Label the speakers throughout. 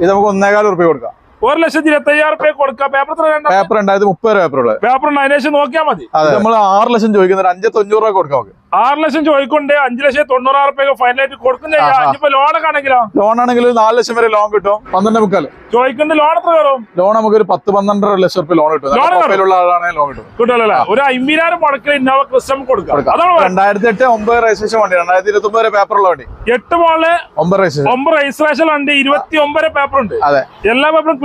Speaker 1: ഇത് നമുക്ക് ഒന്നേകാൽ റുപ്യ കൊടുക്കാം.
Speaker 2: ഒരു ലക്ഷത്തി ഇരുപത്തയ്യായിരം റുപ്യ കൊടുക്കാം. പേപ്പർ
Speaker 1: പേപ്പർ ഉണ്ടായത് മുപ്പത് രൂപ പേപ്പർ ഉള്ളത്
Speaker 2: പേപ്പർ ഉണ്ട്. അതിനേശം നോക്കിയാൽ മതി.
Speaker 1: നമ്മൾ ആറ് ലക്ഷം ചോദിക്കുന്നത് അഞ്ച് തൊണ്ണൂറ് രൂപ കൊടുക്കാം
Speaker 2: ആറ് ലക്ഷം ചോദിക്കൊണ്ട് അഞ്ച് ലക്ഷം തൊണ്ണൂറായിരം റുപ്യ ഫൈനലായിട്ട് കൊടുക്കുന്നില്ല ലോണൊക്കെ ആണെങ്കിലോ?
Speaker 1: ലോൺ ആണെങ്കിൽ നാല് ലക്ഷം വരെ ലോൺ കിട്ടും. പന്ത്രണ്ട് മുക്കാൽ
Speaker 2: ചോദിക്കേണ്ട ലോൺ എത്ര കയറും
Speaker 1: ലോൺ നമുക്ക് ഒരു പത്ത് പന്ത്രണ്ടര ലക്ഷം റുപ്യ ലോൺ കിട്ടും. ആളാണെങ്കിൽ ലോൺ കിട്ടും.
Speaker 2: കിട്ടുമല്ലോ ഒരു അമ്പതിനായിരം മുടക്കിൽ ഇന്നോവ ക്രിസ്റ്റം കൊടുക്കാം. അതാണ്.
Speaker 1: രണ്ടായിരത്തി എട്ട് ഒമ്പത് രജിസ്ട്രേഷൻ വണ്ടി. രണ്ടായിരത്തി ഇരുപത്തി ഒമ്പത് പേപ്പർ ഉള്ള വണ്ടി.
Speaker 2: എട്ട് മോൾ
Speaker 1: ഒമ്പത് രജിസ്ട്രേഷൻ
Speaker 2: ഒമ്പത് രജിസ്ട്രേഷൻ ഉണ്ട്. ഇരുപത്തി ഒമ്പത് പേപ്പർ ഉണ്ട്.
Speaker 1: അതെ.
Speaker 2: എല്ലാ പേപ്പറും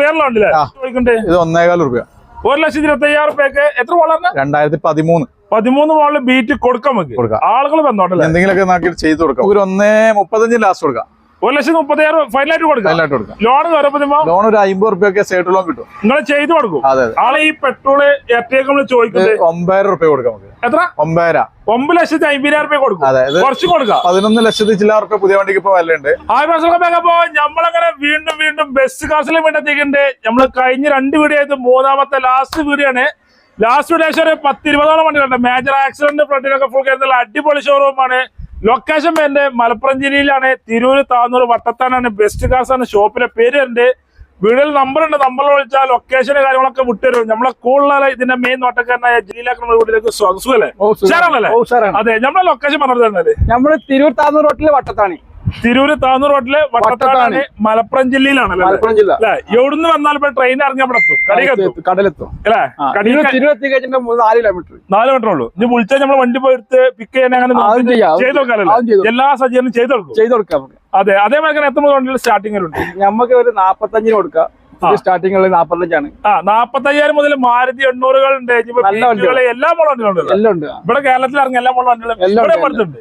Speaker 2: ചോദിക്കണ്ടേ?
Speaker 1: ഇത് ഒന്നേകാൽ റുപ്യ
Speaker 2: ഒരു ലക്ഷത്തി ഇരുപത്തി അയ്യായിരം റുപ്യക്ക് എത്ര വളർന്നു
Speaker 1: രണ്ടായിരത്തി പതിമൂന്ന്
Speaker 2: പതിമൂന്ന് മോളിൽ ബീറ്റ് കൊടുക്കാം നമുക്ക്.
Speaker 1: കൊടുക്കാം.
Speaker 2: ആളുകൾ വന്നോട്ടല്ലേ?
Speaker 1: എന്തെങ്കിലുമൊക്കെ ചെയ്ത് കൊടുക്കാം. ഒരു ഒന്നേ മുപ്പത്തഞ്ച് ലാസ്റ്റ് കൊടുക്കാം.
Speaker 2: ഒരു ലക്ഷത്തി മുപ്പത്തിയായിരം ഫൈനലായിട്ട് കൊടുക്കാം. ലോൺ കയറുമ്പോ
Speaker 1: ലോൺ ഒരു അമ്പത് റുപ്യൊക്കെ സൈഡ് ലോൺ കിട്ടും.
Speaker 2: നിങ്ങൾ ചെയ്തു കൊടുക്കും. ആളെ ഈ പെട്രോൾ
Speaker 1: എത്രയൊക്കെ
Speaker 2: ചോദിക്കുന്നത്
Speaker 1: ഒമ്പതിനായിരം റുപ്യ കൊടുക്കാം നമുക്ക്.
Speaker 2: എത്ര?
Speaker 1: ഒമ്പതിനായിരം.
Speaker 2: ഒമ്പത് ലക്ഷത്തി അമ്പതിനായിരം റുപ്യ കൊടുക്കും. കുറച്ച് കൊടുക്കാം.
Speaker 1: പതിനൊന്ന് ലക്ഷത്തി ചില റുപ്യ പുതിയ വണ്ടിക്ക് ഇപ്പൊ വിലയുണ്ട്.
Speaker 2: ആയിരപ്പോ നമ്മളങ്ങനെ വീണ്ടും വീണ്ടും ബസ് കാസിലെ എത്തിക്കുന്നുണ്ട് നമ്മൾ കഴിഞ്ഞ രണ്ട് വീഡിയോ ആയത് മൂന്നാമത്തെ ലാസ്റ്റ് വീഡിയോ ആണ്. ലാസ്റ്റ് വീഡിയോ ഒരു പത്തിരുപതോളം വണ്ടികളുണ്ട്. മേജർ ആക്സിഡന്റ് ഫ്രണ്ടിലൊക്കെ ഫുൾ കേരളത്തിൽ അടിപൊളി ഷോറൂമാണ് ലൊക്കേഷൻ എന്റെ മലപ്പുറം ജില്ലയിലാണ്. തിരൂര് താന്നൂർ വട്ടത്താനാണ്. ബെസ്റ്റ് കാസ് ആണ്. ഷോപ്പിലെ പേര് ഉണ്ട് വീടിൽ നമ്പർ ഉണ്ട്. നമ്പർ വിളിച്ചാൽ ലൊക്കേഷൻ കാര്യങ്ങളൊക്കെ വിട്ടുതരും നമ്മളെ കൂടുതൽ ഇതിന്റെ മെയിൻ നോട്ടക്കാരനായ ജില്ലയിലേക്ക് നമ്മുടെ വീട്ടിലേക്ക് സ്വാഗതം
Speaker 3: അല്ലേ?
Speaker 2: അതെ നമ്മളെ ലൊക്കേഷൻ പറഞ്ഞു തരുന്നത്
Speaker 3: നമ്മൾ തിരൂർ താന്നൂർ റോട്ടിലെ വട്ടത്താണി.
Speaker 2: തിരൂര് താന്നൂർ റോഡിൽ വട്ടത്താണ് മലപ്പുറം ജില്ലയിലാണ്
Speaker 3: മലപ്പുറം ജില്ല.
Speaker 2: അല്ലെ? എവിടുന്ന് വന്നാൽ ഇപ്പൊ ട്രെയിൻ ഇറങ്ങി അവിടെ
Speaker 3: എത്തും, കടലെത്തും
Speaker 2: അല്ലെ?
Speaker 3: കഴിഞ്ഞിട്ട് മൂന്ന് നാല് കിലോമീറ്റർ
Speaker 2: നാല് മീറ്റർ ഉള്ളൂ. ഇനി വിളിച്ചാൽ നമ്മൾ വണ്ടി പോയിട്ട് പിക്ക് ചെയ്യാൻ അങ്ങനെ ചെയ്ത് കൊടുക്കാനല്ലേ എല്ലാ സജ്ജീകരണം ചെയ്ത് കൊടുക്കും.
Speaker 3: ചെയ്ത് കൊടുക്കാം
Speaker 2: അതെ എത്തുമ്പോൾ വണ്ടിയിൽ സ്റ്റാർട്ടിങ്ങിലുണ്ട്
Speaker 3: നമുക്ക് ഒരു നാപ്പത്തഞ്ചിന് കൊടുക്കാം. സ്റ്റാർട്ടിംഗ് നാപ്പത്തഞ്ചാണ്.
Speaker 2: ആ നാപ്പത്തയ്യായിരം മുതൽ മാരുതി എണ്ണൂറുകൾ ഉണ്ട്. എല്ലാ മോഡലുണ്ട്
Speaker 3: എല്ലാം ഉണ്ട്.
Speaker 2: ഇവിടെ കേരളത്തിൽ ഇറങ്ങിയ എല്ലാ
Speaker 3: മോഡലുണ്ട്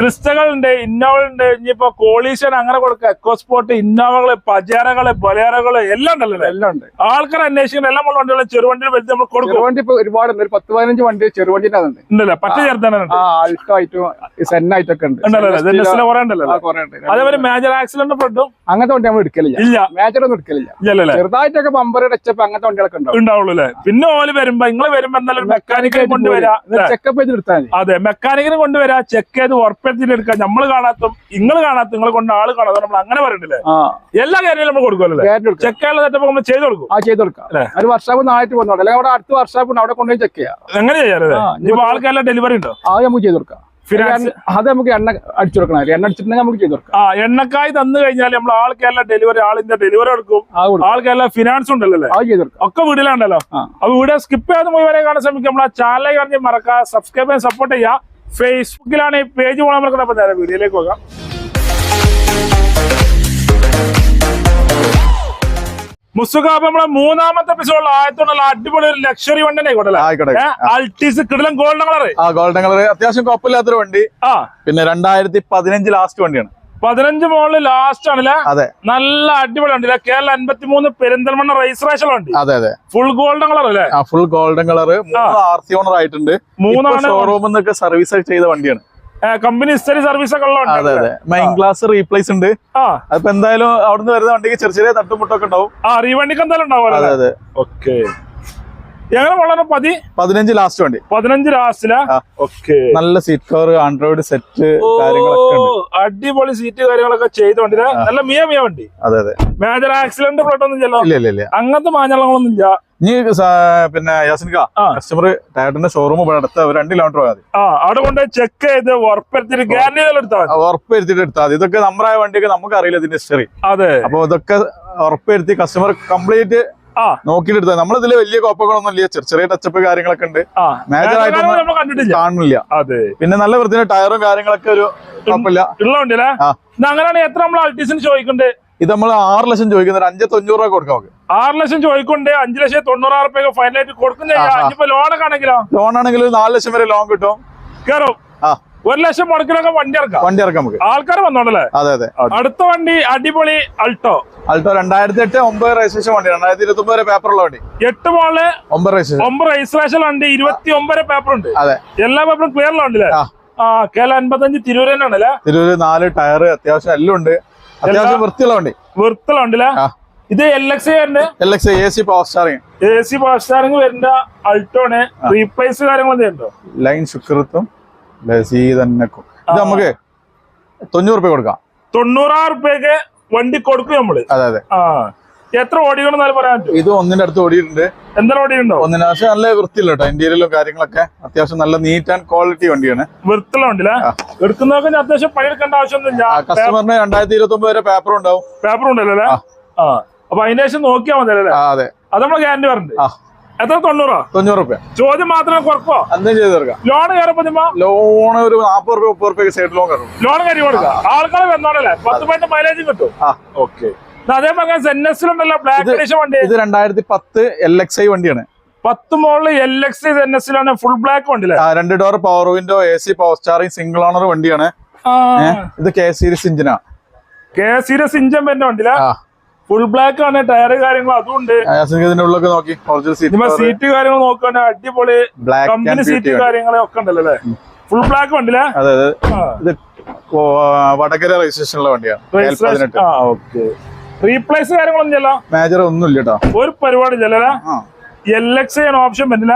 Speaker 2: ക്രിസ്റ്റകൾ ഉണ്ട് ഇന്നോവ ഉണ്ട് ഇനിയിപ്പോ കോളീഷൻ അങ്ങനെ കൊടുക്കുക. എക്കോസ്പോർട്ട് ഇന്നോവകൾ പജേറകൾ ബൊലേറകൾ എല്ലാം ഉണ്ടല്ലോ
Speaker 3: എല്ലാം ഉണ്ട്.
Speaker 2: ആൾക്കാർ അന്വേഷിക്കുന്ന എല്ലാ മോഡൽ വണ്ടികളും ചെറുവണ്ടികൾ വെച്ച് നമ്മൾ കൊടുക്കും.
Speaker 3: ചെറുവണ്ടി ഇപ്പൊ ഒരുപാടുണ്ട് ഒരു പത്ത് പതിനഞ്ച് വണ്ടി ചെറുവണ്ടിന്റെ
Speaker 2: ഉണ്ടല്ലോ? പച്ച ചേർത്താനുണ്ട്
Speaker 3: ആൾട്ടോ ആയിട്ടും സെൻ ആയിട്ടൊക്കെ ഉണ്ട്.
Speaker 2: ഉണ്ടല്ലോ? കുറെ ഉണ്ടല്ലോ. അതേപോലെ മേജർ ആക്സിഡന്റ് ഫ്രണ്ടും
Speaker 3: അങ്ങനത്തെ വണ്ടി നമ്മൾ എടുക്കലില്ല.
Speaker 2: ഇല്ല.
Speaker 3: മേജർ ഒന്നും എടുക്കലില്ല.
Speaker 2: ഇല്ലല്ലേ
Speaker 3: ചെറുതായിട്ടൊക്കെ ബമ്പർ ടച്ചപ്പ് അങ്ങനത്തെ വണ്ടികളൊക്കെ
Speaker 2: ഉണ്ടാവുള്ളൂ അല്ലേ പിന്നെ ഓൽ വരുമ്പോ നിങ്ങൾ വരുമ്പോ എന്തായാലും മെക്കാനിക്കൽ കൊണ്ടുവരാ?
Speaker 3: ചെക്കപ്പ് ചെയ്തെടുത്താൽ
Speaker 2: അതെ മെക്കാനിക്കിനെ കൊണ്ടുവരാ ചെക്ക് ചെയ്ത് ഉറപ്പെടുത്തിട്ട് എടുക്കാം. നമ്മൾ കാണാത്തും നിങ്ങൾ കാണാത്തും നിങ്ങൾ കൊണ്ട് ആൾ കാണാത്ത നമ്മൾ അങ്ങനെ പറയണ്ടല്ലേ എല്ലാ കാര്യങ്ങളും നമ്മൾ കൊടുക്കുമല്ലോ
Speaker 3: ഗ്യാരണ്ടി കൊടുക്കാം.
Speaker 2: ചെക്ക് ചെയ്യാനുള്ള സെറ്റപ്പ് നമ്മൾ ചെയ്ത് കൊടുക്കും.
Speaker 3: ആ ചെയ്ത് കൊടുക്കാം. ഒരു വർഷാപ്പ് നാളായിട്ട് പോകുന്നുണ്ട് അല്ലെങ്കിൽ അവിടെ അടുത്ത വർഷാപ്പ് അവിടെ കൊണ്ടുപോയി ചെക്ക് ചെയ്യാം.
Speaker 2: എങ്ങനെ ചെയ്യാറ് ആൾക്കാരെല്ലാം ഡെലിവറി ഉണ്ടോ?
Speaker 3: അത് നമുക്ക് ചെയ്ത് കൊടുക്കാം. അത് നമുക്ക് എണ്ണ അടിച്ചു കൊടുക്കണം. എണ്ണ അടിച്ചിട്ടുണ്ടെങ്കിൽ നമുക്ക് ചെയ്തു കൊടുക്കാം.
Speaker 2: ആ എണ്ണക്കായി തന്നു കഴിഞ്ഞാൽ നമ്മൾ ആൾക്കെല്ലാം ഡെലിവറി ആളിന്റെ ഡെലിവറി എടുക്കും. ആൾക്കെല്ലാം ഫിനാൻസ് ഉണ്ടല്ലോ അല്ലേ
Speaker 3: അത് ചെയ്ത് കൊടുക്കാം.
Speaker 2: ഒക്കെ വീട്ടിലാണ്ടല്ലോ
Speaker 3: ആ.
Speaker 2: അപ്പൊ വീഡിയോ സ്കിപ്പ് ചെയ്ത് മുഴുവനെ കാണാൻ ശ്രമിക്കും. നമ്മളെ ചാനൽ കാണി മറക്കുക സബ്സ്ക്രൈബ് ചെയ്യാൻ സപ്പോർട്ട് ചെയ്യുക. ഫേസ്ബുക്കിലാണ് ഈ പേജ് പോകാൻ നമുക്ക് അപ്പൊ നേരെ വീഡിയോയിലേക്ക് പോകാം. അപ്പൊ നമ്മളെ മൂന്നാമത്തെ എപ്പിസോഡിൽ ആയത്തോണ്ടുള്ള അടിപൊളി ഒരു ലക്ഷറി വണ്ടി ആയിക്കോട്ടെ. അൾട്ടീസ് കിടലം ഗോൾഡൻ കളറ്
Speaker 1: ആ ഗോൾഡൻ കളർ അത്യാവശ്യം കുഴപ്പമില്ലാത്തൊരു വണ്ടി.
Speaker 2: ആ.
Speaker 1: പിന്നെ രണ്ടായിരത്തി പതിനഞ്ച് ലാസ്റ്റ് വണ്ടിയാണ്.
Speaker 2: പതിനഞ്ച് മോളിൽ ലാസ്റ്റ് ആണല്ലേ
Speaker 1: അതെ.
Speaker 2: നല്ല അടിപൊളി ഉണ്ട് കേരള അൻപത്തി മൂന്ന് പെരിന്തൽമണ്ണ രജിസ്ട്രേഷൻ ഉണ്ട്
Speaker 1: അതെ അതെ.
Speaker 2: ഫുൾ ഗോൾഡൻ കളർ അല്ലേ
Speaker 1: ഫുൾ ഗോൾഡൻ കളർ മൂന്ന് ആർ സി ഓണർ ആയിട്ടുണ്ട്.
Speaker 2: മൂന്നാണ്
Speaker 1: ഷോറൂമിൽ നിന്നൊക്കെ സർവീസ് ചെയ്ത വണ്ടിയാണ്.
Speaker 2: കമ്പനി ഹിസ്റ്ററി സർവീസ് ഒക്കെ ഉള്ളത്
Speaker 1: അതെ അതെ. മൈൻ ഗ്ലാസ് റീപ്ലേസ് ഉണ്ട്.
Speaker 2: ആ.
Speaker 1: അതിപ്പോ എന്തായാലും അവിടുന്ന് വരുന്ന വണ്ടിക്ക് ചെറിയ ചെറിയ തട്ടുമുട്ടൊക്കെ ഉണ്ടാവും.
Speaker 2: ആ റീവണ്ടിക്ക് എന്തായാലും
Speaker 1: അതെ
Speaker 2: ഉണ്ടാവുമല്ലോ
Speaker 1: അതെ.
Speaker 2: ഓക്കെ എങ്ങനെ വളരെ പതി
Speaker 1: പതിനഞ്ച് ലാസ്റ്റ് വണ്ടി.
Speaker 2: പതിനഞ്ച് ലാസ്റ്റിലാ. ഓക്കെ
Speaker 1: നല്ല സീറ്റ് കവർ ആൻഡ്രോയിഡ് സെറ്റ് കാര്യങ്ങളൊക്കെ
Speaker 2: അടിപൊളി സീറ്റ് കാര്യങ്ങളൊക്കെ ചെയ്ത വണ്ടി നല്ല മിയ മിയ വണ്ടി.
Speaker 1: അതെ അതെ.
Speaker 2: മേജർ ആക്സിഡന്റ് പ്ലോട്ടൊന്നും ഒന്നും
Speaker 1: ഇല്ല ഇല്ല
Speaker 2: അങ്ങനത്തെ മാഞ്ഞളങ്ങളൊന്നും ഇല്ല.
Speaker 1: ഇനി പിന്നെ യാസിൻക
Speaker 2: ആ.
Speaker 1: കസ്റ്റമർ ടയറിന്റെ ഷോറൂം ഇവിടെ അടുത്ത രണ്ട് കിലോമീറ്റർ പോയാൽ മതി.
Speaker 2: അവിടെ കൊണ്ട് ചെക്ക് ചെയ്ത് ഉറപ്പെടുത്തിട്ട് ഗ്യാരണ്ടി എടുത്താൽ
Speaker 1: ഉറപ്പെടുത്തിട്ട് എടുത്താൽ മതി. ഇതൊക്കെ നമ്മുടെ വണ്ടിയൊക്കെ നമുക്ക് അറിയില്ല ഇതിന്റെ ഹിസ്റ്ററി
Speaker 2: അതെ.
Speaker 1: അപ്പൊ ഇതൊക്കെ ഉറപ്പെടുത്തി കസ്റ്റമർ കംപ്ലീറ്റ് നോക്കിയിട്ട് എടുത്താൽ നമ്മളിതിൽ വലിയ കോപ്പകളൊന്നും ഇല്ല ചെറിയ ചെറിയ ടച്ചപ്പ് കാര്യങ്ങളൊക്കെ ഉണ്ട്. ആയിട്ടൊന്നും കാണുന്നില്ല.
Speaker 2: അതെ.
Speaker 1: പിന്നെ നല്ല വൃത്തിയുടെ ടയറും കാര്യങ്ങളൊക്കെ ഒരു കുഴപ്പമില്ല.
Speaker 2: ഇത് എത്ര നമ്മൾ അൾട്ടീസിന് ചോദിക്കണ്ടേ?
Speaker 1: ഇത് നമ്മൾ ആറ് ലക്ഷം ചോദിക്കുന്നത് അഞ്ച് തൊണ്ണൂറ് രൂപ കൊടുക്കാം
Speaker 2: ആറ് ലക്ഷം ചോദിക്കൊണ്ട് അഞ്ചു ലക്ഷം തൊണ്ണൂറായിരം രൂപ ഫൈനലായിട്ട് കൊടുക്കുന്നില്ല. ലോണൊക്കെ ആണെങ്കിലോ?
Speaker 1: ലോൺ ആണെങ്കിൽ ഒരു നാല് ലക്ഷം വരെ ലോൺ കിട്ടും.
Speaker 2: കയറും
Speaker 1: ആ.
Speaker 2: ഒരു ലക്ഷം മുടക്കിലൊക്കെ വണ്ടി ഇറക്കാം.
Speaker 1: വണ്ടി ഇറക്കാം നമുക്ക്.
Speaker 2: ആൾക്കാർ വന്നോണ്ടല്ലേ?
Speaker 1: അതെ അതെ.
Speaker 2: അടുത്ത വണ്ടി അടിപൊളി അൾട്ടോ.
Speaker 1: അൾട്ടോ രണ്ടായിരത്തി എട്ട് ഒമ്പത് രജിസ്ട്രേഷൻ വണ്ടി രണ്ടായിരത്തി ഇരുപത്തി ഒമ്പത് ഉള്ള വണ്ടി.
Speaker 2: എട്ട് മോൾ
Speaker 1: ഒമ്പത് രജിസ്ട്രേഷൻ
Speaker 2: ഒമ്പത് രജിസ്ട്രേഷൻ വണ്ടി ഇരുപത്തി ഒമ്പത് പേപ്പർ ഉണ്ട്.
Speaker 1: അതെ.
Speaker 2: എല്ലാ പേപ്പറും ക്ലിയർ ഉണ്ടല്ലേ
Speaker 1: ആ.
Speaker 2: ആ കേരള അൻപത്തഞ്ച് തിരൂര് തന്നെയാണല്ലേ
Speaker 1: തിരൂര് നാല് ടയർ അത്യാവശ്യം എല്ലാം ഉണ്ട്. അത്യാവശ്യം വൃത്തിയുള്ള വണ്ടി.
Speaker 2: വൃത്തിയുള്ള
Speaker 1: ആ.
Speaker 2: ഇത് L X
Speaker 1: L X A C power steering
Speaker 2: A C power steering വരുന്ന അൾട്ടോണ് റീപ്ലേസ് കാര്യങ്ങളൊന്നും ഉണ്ടോ?
Speaker 1: ലൈൻ ശുക്രത്തും ലസി തന്നെ ഇത് നമുക്ക് തൊണ്ണൂറ് രൂപ കൊടുക്കാം.
Speaker 2: തൊണ്ണൂറായിരം റുപ്യക്ക് വണ്ടി കൊടുക്കും നമ്മൾ.
Speaker 1: അതെ അതെ.
Speaker 2: ആ. എത്ര ഓടിക്കണമെന്നാലും പറയാൻ പറ്റും.
Speaker 1: ഇത് ഒന്നിന്റെ അടുത്ത് ഓടിയിട്ടുണ്ട്.
Speaker 2: എന്താ ഓടിയുണ്ടോ
Speaker 1: ഒന്നിന് പക്ഷെ നല്ല വൃത്തിയില്ല കേട്ടോ ഇന്റീരിയലും കാര്യങ്ങളൊക്കെ. അത്യാവശ്യം നല്ല നീറ്റ് ആൻഡ് ക്വാളിറ്റി വണ്ടിയാണ്.
Speaker 2: വൃത്തിയുള്ള എടുക്കുന്നതൊക്കെ എടുക്കുന്നവർക്ക് അത്യാവശ്യം പണിയെടുക്കേണ്ട ആവശ്യമൊന്നുമില്ല.
Speaker 1: കസ്റ്റമറിന് രണ്ടായിരത്തി ഇരുപത്തി ഒമ്പത് വരെ പേപ്പർ ഉണ്ടാവും.
Speaker 2: പേപ്പർ ഉണ്ടല്ലോ അല്ലേ? ആ. അപ്പൊ അതിന്റെ ശേഷം നോക്കിയാൽ മതി അല്ലേ
Speaker 1: അതെ.
Speaker 2: അത് നമ്മളെ ഗ്യാരണ്ടി പറഞ്ഞിട്ട്
Speaker 1: ആ.
Speaker 2: എത്ര? തൊണ്ണൂറോ?
Speaker 1: തൊണ്ണൂറ് റുപ്യ
Speaker 2: ചോദ്യം മാത്രമേ കുറക്കോ?
Speaker 1: എന്തും ചെയ്ത് തീർക്കാം.
Speaker 2: ലോൺ കയറുമ്പോ
Speaker 1: ലോൺ ഒരു നാപ്പത് റുപ്യ മുപ്പത് റുപ്യ സൈഡ് ലോൺ കയറും.
Speaker 2: ലോൺ കയറി കൊടുക്കാം ആൾക്കാർ വന്നോളല്ലേ? പത്ത് പോയിന്റ് മൈലേജ് കിട്ടും.
Speaker 1: ആ.
Speaker 2: ഓക്കെ. അതേപോലെ സെന്നസിലുണ്ടല്ലോ ബ്ലാക്ക് എഡിഷൻ വണ്ടി.
Speaker 1: ഇത് രണ്ടായിരത്തി പത്ത് എൽ എക്സ് ഐ വണ്ടിയാണ്.
Speaker 2: പത്ത് മോളിൽ എൽ എക്സ് എൻ ആണ് ഫുൾ ബ്ലാക്ക് വണ്ടിയല്ലേ?
Speaker 1: രണ്ട് door power window A C power steering single owner വണ്ടിയാണ്. ഇത് കെ സീരീസ് ഇഞ്ചിനാ
Speaker 2: കെ സീരീസ് ഇഞ്ചൻ വരുന്ന വണ്ടിയില്ല
Speaker 1: ആ.
Speaker 2: ഫുൾ ബ്ലാക്ക് ആണ് ടയർ കാര്യങ്ങൾ
Speaker 1: അതുണ്ട്. ഉള്ളൊക്കെ നോക്കി സീറ്റ്
Speaker 2: കാര്യങ്ങൾ നോക്കുകയാണെങ്കിൽ അടിപൊളി കമ്പനി സീറ്റ്
Speaker 1: ബ്യൂട്ടി
Speaker 2: കാര്യങ്ങളെ ഒക്കെ ഉണ്ടല്ലോ? അല്ലേ ഫുൾ ബ്ലാക്ക് വണ്ടിയിലെ?
Speaker 1: അതെ വടകര രജിസ്ട്രേഷനുള്ള വണ്ടിയാണ്
Speaker 2: ആ ഓക്കെ റീപ്ലേസ് കാര്യങ്ങളൊന്നും ഇല്ല
Speaker 1: മേജർ ഒന്നും ഇല്ല കേട്ടോ
Speaker 2: ഒരു പരിപാടി ഇല്ലല്ലേ എൽ എക്സ് ചെയ്യാൻ ഓപ്ഷൻ പറ്റില്ല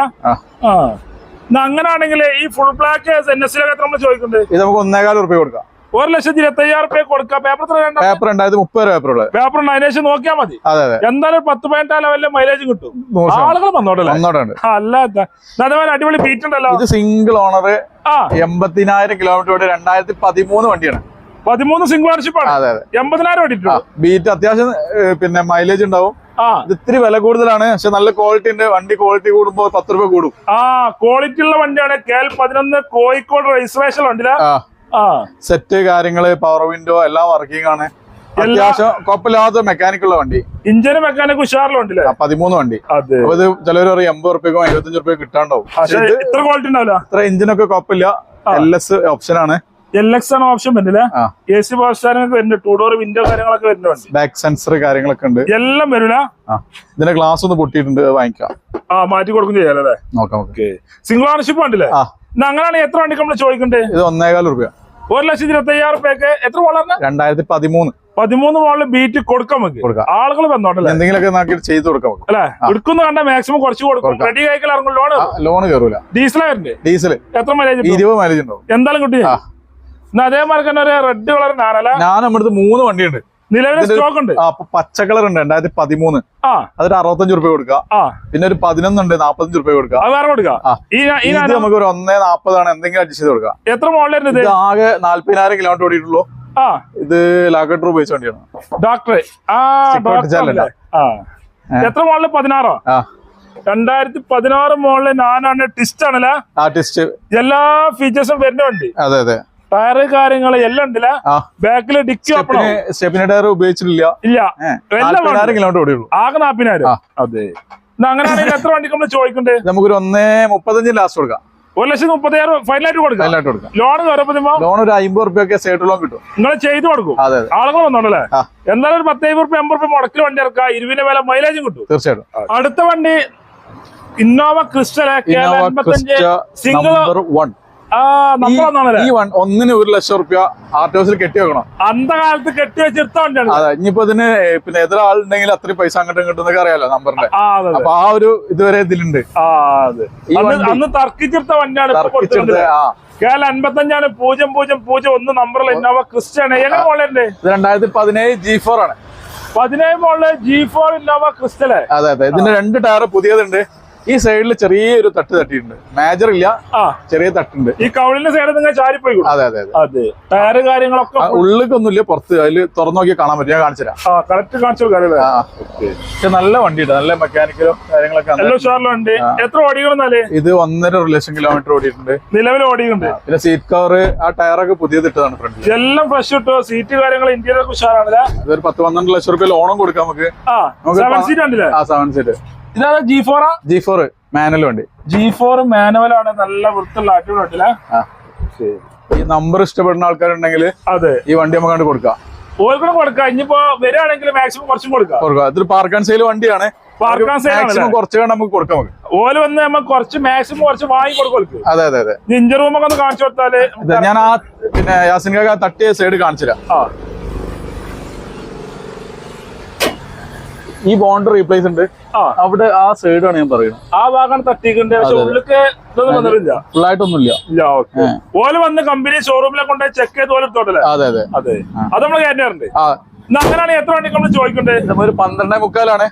Speaker 2: അങ്ങനെ ആണെങ്കിൽ അങ്ങനാണെങ്കിൽ ഈ ഫുൾ ബ്ലാക്ക് എൻ എസ് സിയിലൊക്കെ നമ്മൾ ചോദിക്കുന്നുണ്ട്?
Speaker 1: ഇത് നമുക്ക് ഒന്നേകാൽ കൊടുക്കാം.
Speaker 2: ഒരു ലക്ഷത്തി ഇരുപത്തയ്യായിരം റുപ്യ കൊടുക്കാം. പേപ്പർ
Speaker 1: പേപ്പർ ഉണ്ടായത് മുപ്പത് പേപ്പർ ഉള്ളത്
Speaker 2: പേപ്പർ ഉണ്ട്. അതിനേശം നോക്കിയാൽ മതി. എന്തായാലും പത്ത് പതിനെട്ടാം ലെവലിലെ മൈലേജ് കിട്ടും. ആളുകൾ വന്നോട്ടല്ലേ? അല്ല അതേപോലെ അടിപൊളി ബീറ്റ് ഉണ്ടല്ലോ.
Speaker 1: ഇത് സിംഗിൾ ഓണർ
Speaker 2: ആ.
Speaker 1: എൺപത്തിനായിരം കിലോമീറ്റർ രണ്ടായിരത്തി പതിമൂന്ന് വണ്ടിയാണ്.
Speaker 2: പതിമൂന്ന് സിംഗിൾ ഓണർഷിപ്പ് ആണ്. എൺപതിനായിരം ഓടിയിട്ടുള്ളൂ.
Speaker 1: ബീറ്റ് അത്യാവശ്യം പിന്നെ മൈലേജ് ഉണ്ടാവും.
Speaker 2: ആ.
Speaker 1: ഇത് ഇത്തിരി വില കൂടുതലാണ്. പക്ഷെ നല്ല ക്വാളിറ്റി ഉണ്ട്. വണ്ടി ക്വാളിറ്റി കൂടുമ്പോ പത്ത് രൂപ കൂടും.
Speaker 2: ആ ക്വാളിറ്റി ഉള്ള വണ്ടിയാണ്. കെ എൽ പതിനൊന്ന് കോഴിക്കോട് രജിസ്ട്രേഷൻ
Speaker 1: ആ. സെറ്റ് കാര്യങ്ങൾ പവർ വിൻഡോ എല്ലാം വർക്കിംഗ് ആണ്. അത്യാവശ്യം കുഴപ്പമില്ലാത്ത മെക്കാനിക് ഉള്ള വണ്ടി.
Speaker 2: ഇഞ്ചിന് മെക്കാനിക്
Speaker 1: ഉഷാറിലുണ്ടല്ലേ പതിമൂന്ന് വണ്ടി.
Speaker 2: അതെ.
Speaker 1: അപ്പൊ ഇത് ചിലവർ പറയും എൺപത് റുപ്യക്കോ എഴുപത്തഞ്ച് റുപ്യ കിട്ടാണ്ടാവും.
Speaker 2: ഇത്ര ക്വാളിറ്റി ഉണ്ടാവില്ല?
Speaker 1: ഇത്ര എഞ്ചിനൊക്കെ കുഴപ്പമില്ല എൽ എസ് ഓപ്ഷൻ ആണ്.
Speaker 2: എൽ എക്സ് ആണ് ഓപ്ഷൻ വരുന്നില്ല? എ സി പവർ വരുന്നുണ്ട്. ടൂ ഡോർ വിൻഡോ കാര്യങ്ങളൊക്കെ വരുന്നുണ്ട്
Speaker 1: ബാക്ക് സെൻസർ കാര്യങ്ങളൊക്കെ ഉണ്ട്.
Speaker 2: എല്ലാം വരില്ല
Speaker 1: ഇതിന്റെ ഗ്ലാസ് ഒന്ന് പൊട്ടിയിട്ടുണ്ട് വാങ്ങിക്കാം.
Speaker 2: ആ മാറ്റി കൊടുക്കും ചെയ്യാലേ
Speaker 1: നോക്കാം
Speaker 2: സിംഗിൾ ഓണർഷിപ്പ് ഉണ്ടല്ലേ? അങ്ങനെയാണെങ്കിൽ എത്ര വണ്ടിക്ക് നമ്മൾ ചോദിക്കണ്ടേ?
Speaker 1: ഇത് ഒന്നേകാൽ റുപ്യ
Speaker 2: ഒരു ലക്ഷത്തി ഇരുപത്തി അയ്യായിരം റുപ്യക്ക് എത്ര വളർന്ന
Speaker 1: രണ്ടായിരത്തി പതിമൂന്ന്
Speaker 2: പതിമൂന്ന് മോളിൽ ബീറ്റ് കൊടുക്കാൻ നമുക്ക്. ആളുകൾ വന്നോട്ടല്ലേ?
Speaker 1: എന്തെങ്കിലുമൊക്കെ ചെയ്തു കൊടുക്കാം.
Speaker 2: അല്ലെ? എടുക്കുന്ന കണ്ട മാക്സിമം കുറച്ച് കൊടുക്കും. റെഡി കഴിക്കൽ ഇറങ്ങും. ലോൺ
Speaker 1: ലോൺ കയറൂല
Speaker 2: ഡീസലായിരുന്നു
Speaker 1: ഡീസൽ
Speaker 2: എത്ര മൈലേജ്
Speaker 1: ഇരുപത് മൈലേജ് ഉണ്ടാവും.
Speaker 2: എന്തായാലും കിട്ടി. അതേമാതിരി തന്നെ ഒരു റെഡ് കളർ ഞാനല്ല
Speaker 1: ഞാൻ നമ്മുടെ മൂന്ന് വണ്ടിയുണ്ട്.
Speaker 2: നിലവിലെ സ്റ്റോക്ക് ഉണ്ട്.
Speaker 1: പച്ച കളർ ഉണ്ട് രണ്ടായിരത്തി പതിമൂന്ന്. അതൊരു അറുപത്തഞ്ച് രൂപ
Speaker 2: കൊടുക്കുക.
Speaker 1: പിന്നെ ഒരു പതിനൊന്നുണ്ട് നാപ്പത്തഞ്ച് റുപ്യ കൊടുക്കാം
Speaker 2: അത് വേറെ കൊടുക്കുക.
Speaker 1: നമുക്ക് ഒരു ഒന്നേ നാപ്പതാണ് എന്തെങ്കിലും അഡ്ജസ്റ്റ് ചെയ്ത് കൊടുക്കുക.
Speaker 2: എത്ര മോഡൽ ഇത്?
Speaker 1: ആകെ നാല്പതിനായിരം കിലോമീറ്റർ ഓടിയിട്ടുള്ളൂ. ഇത് ലാഗട്ട് ഉപയോഗിച്ച വണ്ടിയാണ്.
Speaker 2: ഡോക്ടറെ എത്ര മോഡൽ പതിനാറോ? രണ്ടായിരത്തി പതിനാറ് മോഡൽ നാനാണ് ടിസ്റ്റ് ആണല്ലേ? എല്ലാ ഫീച്ചേഴ്സും വരുന്ന വണ്ടി.
Speaker 1: അതെ അതെ.
Speaker 2: ടയറ് കാര്യങ്ങൾ എല്ലാം ഉണ്ടല്ല? ബാക്കിൽ ഡിക്കി ഓപ്പണോ
Speaker 1: സ്റ്റെപ്പിന് ടയർ ഉപയോഗിച്ചിട്ടില്ല.
Speaker 2: ഇല്ല.
Speaker 1: കിലോമീറ്റർ ഓടിയുള്ളൂ.
Speaker 2: ആകെ നാപ്പിനായിരം. അതെ. അങ്ങനെ അങ്ങനെയാണെങ്കിൽ എത്ര വണ്ടിക്ക് നമ്മൾ ചോദിക്കണ്ടേ?
Speaker 1: നമുക്ക് നമുക്കൊരു ഒന്നേ മുപ്പത്തഞ്ച് ലാസ്റ്റ് കൊടുക്കാം.
Speaker 2: ഒരു ലക്ഷത്തി മുപ്പത്തിയായിരം ഫൈനലായിട്ട് കൊടുക്കാം.
Speaker 1: കൊടുക്കാം.
Speaker 2: ലോൺ കയറപ്പോ
Speaker 1: ലോൺ ഒരു അമ്പത് റുപ്യൊക്കെ സൈഡ് ലോൺ കിട്ടും.
Speaker 2: നിങ്ങൾ ചെയ്തു കൊടുക്കും. ആളുകൾ വന്നോണ്ടല്ലേ? എന്നാലും ഒരു പത്തേ റുപ്യ എൺപത് റുപ്യ മുടക്കിൽ വണ്ടി ഇറക്കാം ഇരുവിന്റെ വില മൈലേജും കിട്ടും.
Speaker 1: തീർച്ചയായിട്ടും.
Speaker 2: അടുത്ത വണ്ടി ഇന്നോവ ക്രിസ്റ്റൽ സിംഗിൾ
Speaker 1: വൺ ഈ ഒന്നിന് ഒരു ലക്ഷം റുപ്യ ആർ ടി ഓസിൽ കെട്ടി വെക്കണം
Speaker 2: അന്ത കാലത്ത് കെട്ടി വെച്ചിരുത്തോണ്ടാണ്
Speaker 1: അതെ ഇനിയിപ്പോ ഇതിന് പിന്നെ എത്ര ആളുണ്ടെങ്കിൽ അത്രയും പൈസ അങ്ങോട്ടും ഇങ്ങോട്ടും അറിയാലോ നമ്പറിന്റെ. അപ്പൊ ആ ഒരു ഇതുവരെ ഇതിലുണ്ട്.
Speaker 2: അന്ന് തർക്കിച്ചെടുത്ത വണ്ടിയാണ്
Speaker 1: തർക്കിച്ചെടുത്ത് ആ.
Speaker 2: കേരള അൻപത്തഞ്ചാണ് പൂജ്യം പൂജ്യം പൂജ്യം ഒന്ന് നമ്പറിൽ ഇന്നോവ ക്രിസ്റ്റയാണ് എങ്ങനെ മോളുണ്ട്
Speaker 1: ഇത് രണ്ടായിരത്തി പതിനേഴ് ജി ഫോർ ആണ്.
Speaker 2: പതിനേഴ് മോളിൽ ജി ഫോർ ഇന്നോവ ക്രിസ്റ്റൽ.
Speaker 1: അതെ അതെ. ഇതിന്റെ രണ്ട് ടയർ പുതിയതുണ്ട്. ഈ സൈഡിൽ ചെറിയൊരു തട്ട് തട്ടിയിട്ടുണ്ട്. മേജർ ഇല്ല
Speaker 2: ആ.
Speaker 1: ചെറിയ തട്ടുണ്ട്.
Speaker 2: ഈ കവളിന്റെ സൈഡിൽ നിങ്ങൾ ചാരിപ്പോയി
Speaker 1: അതെ അതെ അതെ.
Speaker 2: ടയറ് കാര്യങ്ങളൊക്കെ
Speaker 1: ആ, ഉള്ളിലേക്കൊന്നുമില്ല പുറത്ത്. അതിൽ തുറന്നു നോക്കി കാണാൻ പറ്റും. ഞാൻ കാണിച്ചുതരാം
Speaker 2: ആ കറക്റ്റ് കാണിച്ചു
Speaker 1: ആ പക്ഷെ നല്ല വണ്ടിയുണ്ട് നല്ല മെക്കാനിക്കലും കാര്യങ്ങളൊക്കെ
Speaker 2: ഷാറിലുണ്ട് എത്ര ഓടിക്കണമെന്നാൽ
Speaker 1: ഇത് ഒന്നര ഒരു ലക്ഷം കിലോമീറ്റർ ഓടിയിട്ടുണ്ട്.
Speaker 2: നിലവിൽ ഓടിയിട്ടുണ്ട്.
Speaker 1: പിന്നെ സീറ്റ് കവർ ആ ടയറൊക്കെ പുതിയത് ഇട്ടതാണ് ഫ്രണ്ട്
Speaker 2: എല്ലാം ഫ്രഷ് കിട്ടുമോ സീറ്റ് കാര്യങ്ങൾ ഇന്ത്യയിലൊക്കെ ഉഷാറാണല്ലേ?
Speaker 1: ഇതൊരു പത്ത് പന്ത്രണ്ട് ലക്ഷം റുപ്യ ലോണും കൊടുക്കാം നമുക്ക്.
Speaker 2: സെവൻ സീറ്റ്
Speaker 1: ആ സെവൻ സീറ്റ്
Speaker 2: ഇതാ ജി ഫോറാ
Speaker 1: ജി ഫോർ മാനുവൽ വണ്ടി.
Speaker 2: ജി ഫോർ മാനുവലാണ് നല്ല വൃത്തിയുള്ള അടിപൊളി
Speaker 1: ആ ഈ നമ്പർ ഇഷ്ടപ്പെടുന്ന ആൾക്കാരുണ്ടെങ്കിൽ
Speaker 2: അതെ.
Speaker 1: ഈ വണ്ടി നമുക്ക് കണ്ട് കൊടുക്കാം.
Speaker 2: ഓർക്കണം കൊടുക്കാം. ഇനിയിപ്പോ വരികയാണെങ്കിൽ മാക്സിമം കുറച്ചും കൊടുക്കാം.
Speaker 1: കൊടുക്കാം. ഇതൊരു പാർക്ക് ആൻഡ് സെയിൽ വണ്ടിയാണ്. കുറച്ച് നമുക്ക് കൊടുക്കാം
Speaker 2: ഓൽ വന്ന് നമ്മൾ കുറച്ച് മാക്സിമം കുറച്ച് വാങ്ങി കൊടുക്കും
Speaker 1: അതെ അതെ അതെ.
Speaker 2: ഇഞ്ചർ റൂമൊക്കെ ഒന്ന് കാണിച്ചു
Speaker 1: കൊടുത്താൽ ഞാൻ ആ പിന്നെ യാസിൻ കാക്ക തട്ടിയ സൈഡ് കാണിച്ചുതരാം. ഈ ബോണ്ട് റീപ്ലേസ് ഉണ്ട്. അവിടെ ആ സൈഡ് ആണ് ഞാൻ പറയുന്നത്.
Speaker 2: ആ ഭാഗമാണ് തട്ടിയിട്ടുണ്ട് പക്ഷെ ഉള്ളിക്ക് ഇതൊന്നും വന്നിട്ടില്ല.
Speaker 1: ഫുള്ളായിട്ടൊന്നുമില്ല
Speaker 2: ഓൽ വന്ന് കമ്പനി ഷോറൂമിലെ കൊണ്ടുപോയി ചെക്ക് ചെയ്ത് പോലെ എടുത്തോട്ടല്ലേ
Speaker 1: അതെ അതെ.
Speaker 2: അതെ. അത് നമ്മൾ കയറ്റാറുണ്ട് അങ്ങനെയാണ് എത്ര വണ്ടി നമ്മൾ ചോദിക്കണ്ടേ
Speaker 1: ഒരു പന്ത്രണ്ടേ മുക്കാലാണ്.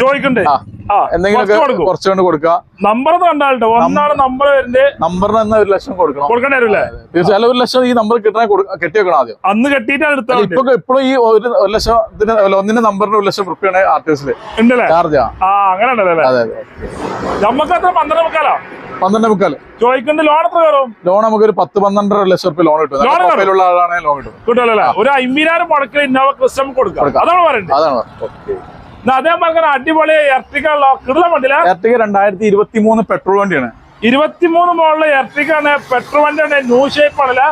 Speaker 2: ചോദിക്കണ്ടേ?
Speaker 1: ആ.
Speaker 2: ആ
Speaker 1: എന്തെങ്കിലുമൊക്കെ
Speaker 2: കുറച്ച് കൊടുക്കും.
Speaker 1: കൊടുക്കുക.
Speaker 2: നമ്പർ കണ്ടാലോ? ഒന്നാണ് നമ്പർ വരുന്നത്
Speaker 1: നമ്പറിന് തന്നെ ഒരു ലക്ഷം കൊടുക്കണം.
Speaker 2: കൊടുക്കേണ്ടി വരില്ലേ?
Speaker 1: തീർച്ചയായും ഒരു ലക്ഷം ഈ നമ്പർ കിട്ടാൻ കെട്ടി വെക്കണം ആദ്യം.
Speaker 2: അന്ന് കെട്ടിയിട്ടാണ് എടുത്താൽ
Speaker 1: ഇപ്പൊ ഇപ്പോഴും ഈ ഒരു ലക്ഷം ലക്ഷത്തിന് ഒന്നിന്റെ നമ്പറിന് ഒരു ലക്ഷം റുപ്യാണ് ആർട്ടിസ്റ്റിൽ
Speaker 2: ഉണ്ടല്ലേ?
Speaker 1: ചാർജ്
Speaker 2: ആ. അങ്ങനെ ഉണ്ടല്ലേ
Speaker 1: അതെ അതെ.
Speaker 2: നമുക്ക് അത്ര പന്ത്രണ്ട് മുക്കാലോ?
Speaker 1: പന്ത്രണ്ട് മുക്കാൽ
Speaker 2: ചോദിക്കണ്ട ലോൺ എത്ര കയറും?
Speaker 1: ലോൺ നമുക്ക് ഒരു പത്ത് പന്ത്രണ്ടര ലക്ഷം റുപ്യ ലോൺ കിട്ടും. ലോൺ ആളാണെങ്കിൽ ലോൺ കിട്ടും.
Speaker 2: കിട്ടുമല്ലോ ഒരു അമ്പതിനായിരം മുടക്കിൽ ഇന്നോവ ക്രിസ്റ്റം കൊടുക്കാം. അതാണ് പറയുന്നത്
Speaker 1: അതാണ് പറഞ്ഞത്.
Speaker 2: എന്നാ അതേ പറഞ്ഞ അടിപൊളി എർട്ടിക്കുള്ള കിടല വണ്ടിയില
Speaker 1: എർട്ടിക രണ്ടായിരത്തി ഇരുപത്തി മൂന്ന് പെട്രോൾ വണ്ടിയാണ്.
Speaker 2: ഇരുപത്തിമൂന്ന് മോളിലെ എർട്ടിക്കാണ് പെട്രോൾ വണ്ടിയാണ് ന്യൂ ഷേപ്പ് ആണല്ലേ?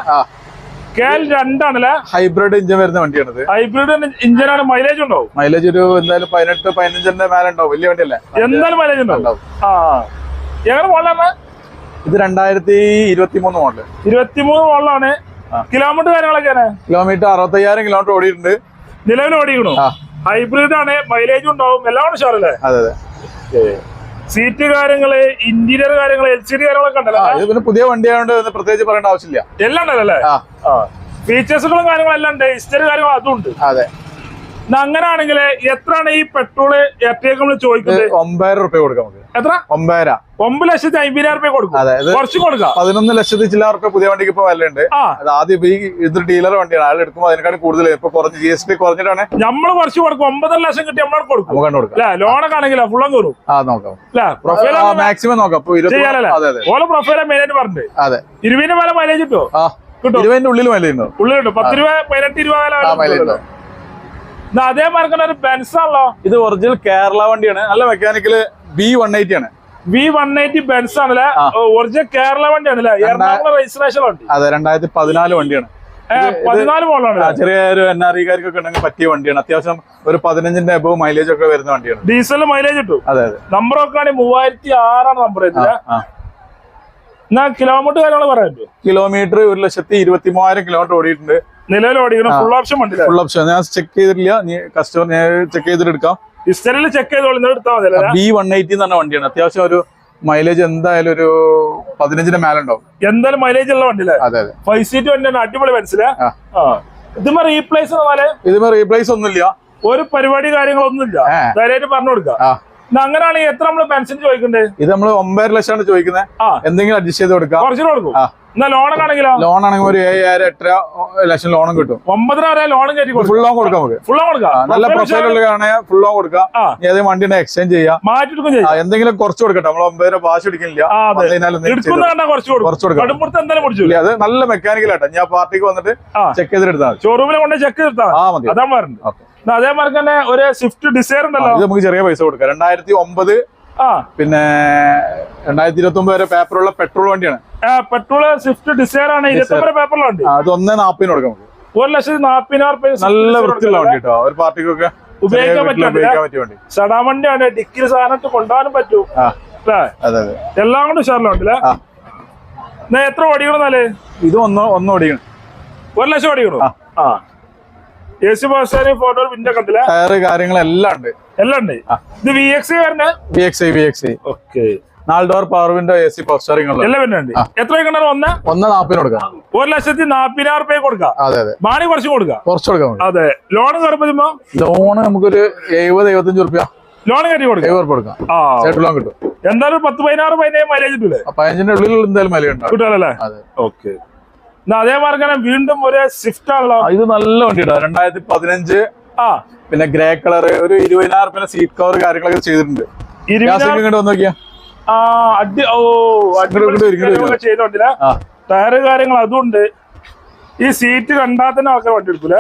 Speaker 2: കെ എൽ രണ്ടാണല്ലേ
Speaker 1: ഹൈബ്രിഡ് ഇഞ്ചൻ വരുന്ന വണ്ടിയാണ്
Speaker 2: ഹൈബ്രിഡ് ഇഞ്ചിനാണ് മൈലേജ് ഉണ്ടോ?
Speaker 1: മൈലേജ് ഒരു എന്തായാലും പതിനെട്ട് പതിനഞ്ചിന്റെ മേലെ ഉണ്ടാവും. വലിയ വണ്ടിയല്ലേ?
Speaker 2: എന്തായാലും മൈലേജ് ഉണ്ടാവും. ആ. എങ്ങനെ മോഡലാണ്
Speaker 1: ഇത് രണ്ടായിരത്തി ഇരുപത്തി മൂന്ന് മോഡൽ
Speaker 2: ഇരുപത്തിമൂന്ന് മൂന്ന്
Speaker 1: ആ.
Speaker 2: കിലോമീറ്റർ കാര്യങ്ങളൊക്കെയാണ്.
Speaker 1: കിലോമീറ്റർ അറുപത്തയ്യായിരം കിലോമീറ്റർ ഓടിയിട്ടുണ്ട്.
Speaker 2: നിലവിൽ ഓടിക്കണോ? ഹൈബ്രിഡ് ആണ് മൈലേജ് ഉണ്ടാവും എല്ലാം ഉഷാറല്ലേ?
Speaker 1: അതെ അതെ.
Speaker 2: സീറ്റ് കാര്യങ്ങൾ ഇന്റീരിയർ കാര്യങ്ങൾ എൽ സി ഡി കാര്യങ്ങളൊക്കെ ഉണ്ടല്ലോ
Speaker 1: ഇത് പിന്നെ പുതിയ വണ്ടിയായതുകൊണ്ട് ആയതുകൊണ്ട് പ്രത്യേകിച്ച് പറയേണ്ട ആവശ്യമില്ല.
Speaker 2: എല്ലാം ഉണ്ടല്ലേ ഫീച്ചേഴ്സുകളും കാര്യങ്ങളും എല്ലാം ഉണ്ട് ഹിസ്റ്ററി കാര്യങ്ങളും അതും ഉണ്ട്.
Speaker 1: അതെ.
Speaker 2: അങ്ങനെയാണെങ്കിൽ എത്രയാണ് ഈ പെട്രോൾ എർട്ടിയൊക്കെ നമ്മൾ ചോദിക്കുന്നത്?
Speaker 1: ഒമ്പതിനായിരം റുപ്യ കൊടുക്കാം നമുക്ക്.
Speaker 2: എത്ര?
Speaker 1: ഒമ്പതര.
Speaker 2: ഒമ്പത് ലക്ഷത്തി അമ്പതിനായിരം രൂപ കൊടുക്കും.
Speaker 1: അതെ
Speaker 2: കുറച്ച് കൊടുക്കാം.
Speaker 1: പതിനൊന്ന് ലക്ഷത്തി ചില റുപ്യ പുതിയ വണ്ടിക്ക് ഇപ്പൊ വിലയുണ്ട്.
Speaker 2: ഉണ്ട്
Speaker 1: അത് ആദ്യം ഇപ്പൊ ഈ ഇത് ഡീലർ വണ്ടിയാണ്. അയാൾ എടുക്കുമ്പോൾ അതിനേക്കാൾ കൂടുതൽ ഇപ്പൊ കുറഞ്ഞ് ജി എസ് ടി കുറഞ്ഞിട്ടാണ്
Speaker 2: നമ്മൾ കുറച്ച് കൊടുക്കും. ഒമ്പതര ലക്ഷം കിട്ടി നമ്മൾ കൊടുക്കും.
Speaker 1: കൊടുക്കാം.
Speaker 2: അല്ലെ? ലോണൊക്കെ ആണെങ്കിലോ? ഫുള്ളം കയറും
Speaker 1: ആ നോക്കാം
Speaker 2: അല്ലെ? പ്രൊഫൈൽ
Speaker 1: മാക്സിമം നോക്കാം.
Speaker 2: ഓല പ്രൊഫൈലെ മെയിൻ ആയിട്ട് പറഞ്ഞിട്ട്.
Speaker 1: അതെ.
Speaker 2: ഇരുപതിന് വില മൈലേജ് കിട്ടോ
Speaker 1: ആ
Speaker 2: കിട്ടും.
Speaker 1: ഇരുപതിന്റെ ഉള്ളിൽ മൈലേജ്
Speaker 2: ഉള്ളിൽ കിട്ടും. പത്ത് രൂപ പതിനെട്ട് രൂപ
Speaker 1: മൈലേജ്
Speaker 2: അതേ മാർക്കുള്ള ഒരു ബെൻസ് ആണല്ലോ.
Speaker 1: ഇത് ഒറിജിനൽ കേരള വണ്ടിയാണ്. നല്ല മെക്കാനിക്കൽ ബി വൺ എയ്റ്റി ആണ്.
Speaker 2: വി വൺ എയ്റ്റി ബെൻസ് ആണല്ലേ. ഒറിജിനൽ കേരള വണ്ടിയാണ് എറണാകുളം രജിസ്ട്രേഷൻ വണ്ടി.
Speaker 1: അതെ രണ്ടായിരത്തി പതിനാല് വണ്ടിയാണ്
Speaker 2: പതിനാല് മോളാണ്
Speaker 1: ചെറിയ ഒരു എൻ ആർ ഇക്കാർക്കൊക്കെ ഉണ്ടെങ്കിൽ പറ്റിയ വണ്ടിയാണ്. അത്യാവശ്യം ഒരു പതിനഞ്ചിന്റെ അബവ് മൈലേജ് ഒക്കെ വരുന്ന വണ്ടിയാണ്.
Speaker 2: ഡീസൽ മൈലേജ് കിട്ടും
Speaker 1: അതെ അതെ.
Speaker 2: നമ്പർ ഒക്കെ ആണെങ്കിൽ മൂവായിരത്തി ആറാണ് നമ്പർ എന്നാ കിലോമീറ്റർ കാര്യങ്ങൾ പറയാൻ
Speaker 1: കിലോമീറ്റർ ഒരു ലക്ഷത്തി ഇരുപത്തി മൂവായിരം കിലോമീറ്റർ ഓടിയിട്ടുണ്ട്.
Speaker 2: നിലവിൽ ഓടിക്കണം ഫുൾ ഓപ്ഷൻ വണ്ടി
Speaker 1: ഫുൾ ഓപ്ഷൻ ഞാൻ ചെക്ക് ചെയ്തിട്ടില്ല. കസ്റ്റമർ ഞാൻ ചെക്ക് ചെയ്തിട്ട് എടുക്കാം.
Speaker 2: ഹിസ്റ്ററിയിൽ ചെക്ക് ചെയ്തോളൂ എടുത്താൽ മതി
Speaker 1: ബി വൺ എയ്റ്റി എന്ന് പറഞ്ഞ വണ്ടിയാണ്. അത്യാവശ്യം ഒരു മൈലേജ് എന്തായാലും ഒരു പതിനഞ്ചിന് മേലെ ഉണ്ടാവും
Speaker 2: എന്തായാലും മൈലേജ് ഉള്ള വണ്ടി
Speaker 1: അതെ അതെ.
Speaker 2: ഫൈവ് സീറ്റ് വണ്ടിയാണ് അടിപൊളി മനസ്സിലെ
Speaker 1: ആ.
Speaker 2: ഇതുമ്പോ റീപ്ലേസ്
Speaker 1: ഇതിന് റീപ്ലേസ് ഒന്നുമില്ല.
Speaker 2: ഒരു പരിപാടി കാര്യങ്ങളൊന്നുമില്ല. ധൈര്യമായിട്ട് പറഞ്ഞു കൊടുക്കാം. അങ്ങനെയാണെങ്കിൽ എത്ര നമ്മൾ പെൻഷൻ ചോദിക്കണ്ടേ?
Speaker 1: ഇത് നമ്മൾ ഒമ്പതര ലക്ഷമാണ് ചോദിക്കുന്നത് എന്തെങ്കിലും അഡ്ജസ്റ്റ് ചെയ്ത് കൊടുക്കാം.
Speaker 2: കുറച്ചു കൊടുക്കും. എന്നാ ലോണൊക്കെ ആണെങ്കിലോ
Speaker 1: ലോൺ ആണെങ്കിൽ ഒരു ഏഴായിരം എട്ടര ലക്ഷം ലോണും കിട്ടും.
Speaker 2: ഒമ്പതര വരെ ലോണും കയറ്റി
Speaker 1: ഫുൾ ലോൺ കൊടുക്കാം നമുക്ക്.
Speaker 2: ഫുൾ കൊടുക്കാം.
Speaker 1: നല്ല പ്രൊഫൈൽ ഉള്ളതാണെങ്കിൽ ഫുൾ ലോൺ കൊടുക്കാം. ഏതെങ്കിലും വണ്ടിനെ എക്സ്ചേഞ്ച് ചെയ്യാം. ആ, എന്തെങ്കിലും കുറച്ച് കൊടുക്കട്ടെ. നമ്മൾ ഒമ്പതര ഭാഷ എടുക്കുന്നില്ല
Speaker 2: അതെ.
Speaker 1: നല്ല മെക്കാനിക്കൽ ആട്ടോ. ഞാൻ പാർട്ടിക്ക് വന്നിട്ട് ചെക്ക് ചെയ്തിട്ട് എടുത്താൽ
Speaker 2: ഷോറൂമിൽ കൊണ്ട് ചെക്ക് ചെയ്താൽ
Speaker 1: ആ മതി.
Speaker 2: അതാ പറഞ്ഞു അതേമാതിരി തന്നെ ഒരു സ്വിഫ്റ്റ് ഡിസൈർ ഉണ്ടല്ലോ.
Speaker 1: ഇത് നമുക്ക് ചെറിയ പൈസ കൊടുക്കാം. രണ്ടായിരത്തി ഒമ്പത്
Speaker 2: ആ.
Speaker 1: പിന്നെ രണ്ടായിരത്തി ഇരുപത്തി ഒമ്പത് വരെ പേപ്പറുള്ള പെട്രോൾ വണ്ടിയാണ്
Speaker 2: പെട്രോൾ സ്വിഫ്റ്റ് ഡിസൈർ ആണ്. ഇരുപത്തൊമ്പത് പേപ്പറിലുണ്ട്
Speaker 1: അത് ഒന്നേ നാപ്പിന് കൊടുക്കാം
Speaker 2: ഒരു ലക്ഷത്തി നാപ്പതിനായിരം
Speaker 1: നല്ല വൃത്തിയുള്ള വണ്ടി കേട്ടോ ഒരു പാർട്ടിക്കൊക്കെ
Speaker 2: ഉപയോഗിക്കാൻ പറ്റും സടാ വണ്ടിയാണ്. ഡിക്കിൽ സാധനത്ത് കൊണ്ടുപോകാനും പറ്റും. എല്ലാം കൊണ്ടും ഉഷാറിലുണ്ടല്ലേ
Speaker 1: എത്ര
Speaker 2: എന്നാ എത്ര ഓടിക്കണമെന്നാൽ
Speaker 1: ഇത് ഒന്ന് ഒന്ന് ഓടിക്കണം.
Speaker 2: ഒരു ലക്ഷം ഓടിക്കണോ?
Speaker 1: ആ.
Speaker 2: ഫോട്ടോ വിൻഡോ കണ്ടില്ല.
Speaker 1: ടയറ് കാര്യങ്ങളെല്ലാം ഉണ്ട്.
Speaker 2: എല്ലാം ഉണ്ട്. ഇത് വി എക്സ് വരണേ?
Speaker 1: V X V X
Speaker 2: okay
Speaker 1: നാല് door power window A C power steering
Speaker 2: എല്ലാം വരുന്നുണ്ട്. എത്ര കണ്ടാലും ഒന്ന്?
Speaker 1: ഒന്ന് നാപ്പിന് കൊടുക്കാം.
Speaker 2: ഒരു ലക്ഷത്തി നാപ്പതിനായിരം രൂപ കൊടുക്കാം.
Speaker 1: അതെ അതെ.
Speaker 2: മാണി കുറച്ച് കൊടുക്കാം.
Speaker 1: കുറച്ച് കൊടുക്കാം
Speaker 2: അതെ. ലോൺ കയറുമ്പോ
Speaker 1: ലോൺ നമുക്കൊരു എഴുപത് എഴുപത്തഞ്ച് റുപ്യ
Speaker 2: ലോൺ കയറ്റി കൊടുക്കാം.
Speaker 1: കൊടുക്കാം. ലോൺ കിട്ടും.
Speaker 2: എന്തായാലും പത്ത് പതിനാറ് പതിനേഴ് മൈലേജ്
Speaker 1: പതിനഞ്ചിന്റെ ഉള്ളിൽ എന്തായാലും മൈലേജ് ഉണ്ടാവും.
Speaker 2: കിട്ടാലല്ലേ ഓക്കെ അതേമാതിരി തന്നെ വീണ്ടും ഒരു സ്വിഫ്റ്റ് ആണല്ലോ.
Speaker 1: ഇത് നല്ല വണ്ടി കേട്ടോ രണ്ടായിരത്തി പതിനഞ്ച്
Speaker 2: ആ.
Speaker 1: പിന്നെ ഗ്രേ കളർ ഒരു ഇരുപതിനായിരം പിന്നെ സീറ്റ് കവർ കാര്യങ്ങളൊക്കെ ചെയ്തിട്ടുണ്ട്.
Speaker 2: ഇരുപതിനായിരം
Speaker 1: വന്ന് നോക്കിയാ?
Speaker 2: ആ അടി ഓ. ചെയ്തോണ്ടില്ല. ടയറ് കാര്യങ്ങൾ അതുണ്ട്. ഈ സീറ്റ് കണ്ടാൽ തന്നെ ആൾക്കാർ വണ്ടി എടുക്കൂല?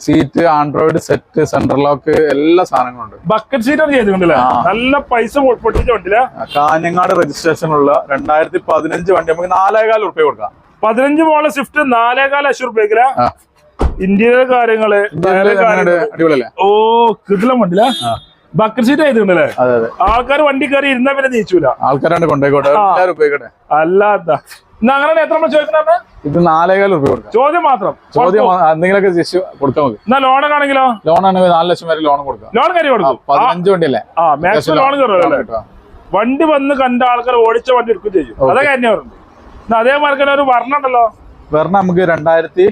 Speaker 1: Seat android set central lock എല്ലാ സാധനങ്ങളും ഉണ്ട്.
Speaker 2: ബക്കറ്റ് സീറ്റ് ചെയ്തിട്ടുണ്ടല്ലേ?
Speaker 1: ആ.
Speaker 2: നല്ല പൈസ പൊ- പൊട്ടിച്ച വണ്ടിയില്ല?
Speaker 1: ആ, കാഞ്ഞങ്ങാട് രജിസ്ട്രേഷൻ ഉള്ള രണ്ടായിരത്തി പതിനഞ്ച് വണ്ടി നമുക്ക് നാലേകാൽ റുപ്യ കൊടുക്കാം.
Speaker 2: പതിനഞ്ച് മോളെ സ്വിഫ്റ്റ് നാലേകാല ലക്ഷം റുപ്യക്കില ഇന്റീരിയർ
Speaker 1: കാര്യങ്ങൾ
Speaker 2: ഓ കിട്ടില്ല
Speaker 1: വണ്ടില.
Speaker 2: ബക്കറ്റ് സീറ്റ്
Speaker 1: അതെ
Speaker 2: ആൾക്കാർ വണ്ടി കയറി ഇരുന്നാ പിന്നെ നീച്ചൂല
Speaker 1: ആൾക്കാരാണ് കൊണ്ടേക്കോട്ടെ
Speaker 2: അല്ലാത്ത. അങ്ങനെ എത്ര ചോദിക്കണേ
Speaker 1: ഇത് നാലേകാൽ റുപ്യ കൊടുക്കാം.
Speaker 2: ചോദ്യം മാത്രം.
Speaker 1: ചോദ്യം എന്തെങ്കിലുമൊക്കെ ജസ്റ്റ് കൊടുക്കാം നമുക്ക്
Speaker 2: എന്നാ ലോണൊക്കെ ആണെങ്കിലോ?
Speaker 1: ലോൺ ആണെങ്കിൽ നാല് ലക്ഷം വരെ ലോൺ കൊടുക്കാം.
Speaker 2: ലോൺ കയറി കൊടുക്കും.
Speaker 1: പതിനഞ്ച് വണ്ടിയല്ലേ?
Speaker 2: മാക്സിമം ലോൺ കയറുമല്ലോ വണ്ടി വന്ന് കണ്ട ആൾക്കാർ ഓടിച്ച വണ്ടി എടുക്കുകയും ചെയ്യും. അതൊക്കെ എന്നെ പറഞ്ഞു അതേമാതിരി തന്നെ ഒരു വർണ ഉണ്ടല്ലോ.
Speaker 1: വർണ നമുക്ക് രണ്ടായിരത്തി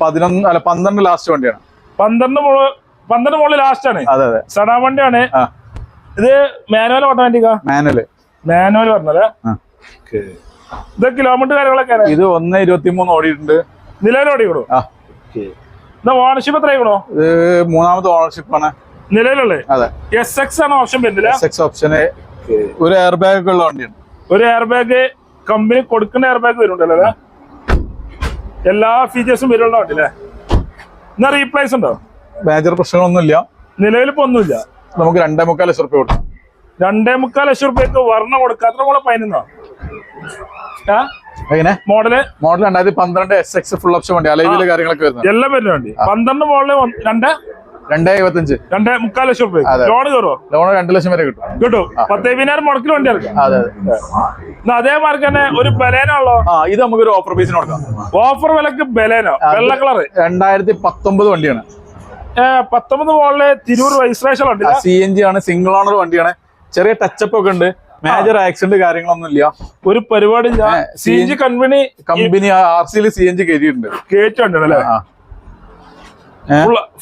Speaker 1: പതിനൊന്ന് അല്ല പന്ത്രണ്ട് ലാസ്റ്റ് വണ്ടിയാണ്.
Speaker 2: പന്ത്രണ്ട് മുകളിൽ പന്ത്രണ്ട് മുകളിൽ ലാസ്റ്റ് ആണ്.
Speaker 1: അതെ അതെ.
Speaker 2: സടാ വണ്ടിയാണ്. ഇത് മാനുവൽ ഓട്ടോമാറ്റിക്കാ
Speaker 1: മാനുവൽ
Speaker 2: മാനുവൽ പറഞ്ഞത്. ഇത് കിലോമീറ്റർ കാര്യങ്ങളൊക്കെ
Speaker 1: ഇത് ഒന്ന് ഇരുപത്തി മൂന്ന് ഓടിയിട്ടുണ്ട്.
Speaker 2: നിലവിൽ
Speaker 1: ഓടിക്കൂ
Speaker 2: ഇത് ഓണർഷിപ്പ് എത്ര ആയിക്കണോ
Speaker 1: ഇത് മൂന്നാമത്തെ ഓണർഷിപ്പ് ആണ്.
Speaker 2: നിലവിലുള്ളത്?
Speaker 1: അതെ.
Speaker 2: എസ് എക്സ് ആണ് ഓപ്ഷൻ വരുന്നില്ല
Speaker 1: ഓപ്ഷന് ഒരു എയർ ബാഗ് ഉള്ള വണ്ടിയാണ്.
Speaker 2: ഒരു എയർ ബാഗ് കമ്പനി കൊടുക്കുന്ന എയർ ബാഗ് വരുന്നുണ്ടല്ലോ അല്ലേ? എല്ലാ ഫീച്ചേഴ്സും വരുള്ള വണ്ടി അല്ലേ? എന്നാ റീപ്ലേസ് ഉണ്ടോ?
Speaker 1: മേജർ പ്രശ്നങ്ങളൊന്നുമില്ല.
Speaker 2: നിലവിൽ ഇപ്പൊ ഒന്നുമില്ല.
Speaker 1: നമുക്ക് രണ്ടേ മുക്കാൽ ലക്ഷം റുപ്യ കൊടുക്കാം.
Speaker 2: രണ്ടേ മുക്കാൽ ലക്ഷം റുപ്യക്ക് വർണ കൊടുക്കാത്ര മോളെ പതിനൊന്നോ
Speaker 1: എങ്ങനെ?
Speaker 2: മോഡൽ?
Speaker 1: മോഡൽ രണ്ടായിരത്തി പന്ത്രണ്ട് എസ് എക്സ് ഫുൾ ഓപ്ഷൻ വണ്ടി അലൈവിലെ കാര്യങ്ങളൊക്കെ വരുന്നത്
Speaker 2: എല്ലാം വരുന്ന വണ്ടി പന്ത്രണ്ട് മോഡൽ രണ്ട്?
Speaker 1: രണ്ടേ ഇരുപത്തഞ്ച്
Speaker 2: രണ്ടേ മുക്കാൽ ലക്ഷം റുപ്യ ലോൺ കയറുമോ
Speaker 1: ലോൺ രണ്ട് ലക്ഷം വരെ കിട്ടും.
Speaker 2: കിട്ടും. പത്തേപതിനായിരം മുടക്കിൽ വണ്ടി ഇറക്കാം.
Speaker 1: അതെ അതെ.
Speaker 2: അതേ മാർക്ക് തന്നെ ഒരു ബലേനാണല്ലോ
Speaker 1: ആ ഇത് നമുക്കൊരു ഓഫർ പീസിന് കൊടുക്കാം.
Speaker 2: ഓഫർ വിലക്ക് ബലേനോ? വെള്ള കളർ
Speaker 1: രണ്ടായിരത്തി പത്തൊമ്പത് വണ്ടിയാണ്.
Speaker 2: പത്തൊമ്പത് മോളിൽ തിരൂർ രജിസ്ട്രേഷൻ ഉണ്ട്
Speaker 1: സി എൻ ജി ആണ് സിംഗിൾ ഓണർ വണ്ടിയാണ്. ചെറിയ ടച്ചപ്പ് ഒക്കെ ഉണ്ട്. മേജർ ആക്സിഡന്റ് കാര്യങ്ങളൊന്നും ഇല്ല.
Speaker 2: ഒരു പരിപാടി C N G company
Speaker 1: company R സിയിൽ സി എൻ ജി കയറ്റിയിട്ടുണ്ട്
Speaker 2: കേറ്റുണ്ടല്ലേ
Speaker 1: ആ.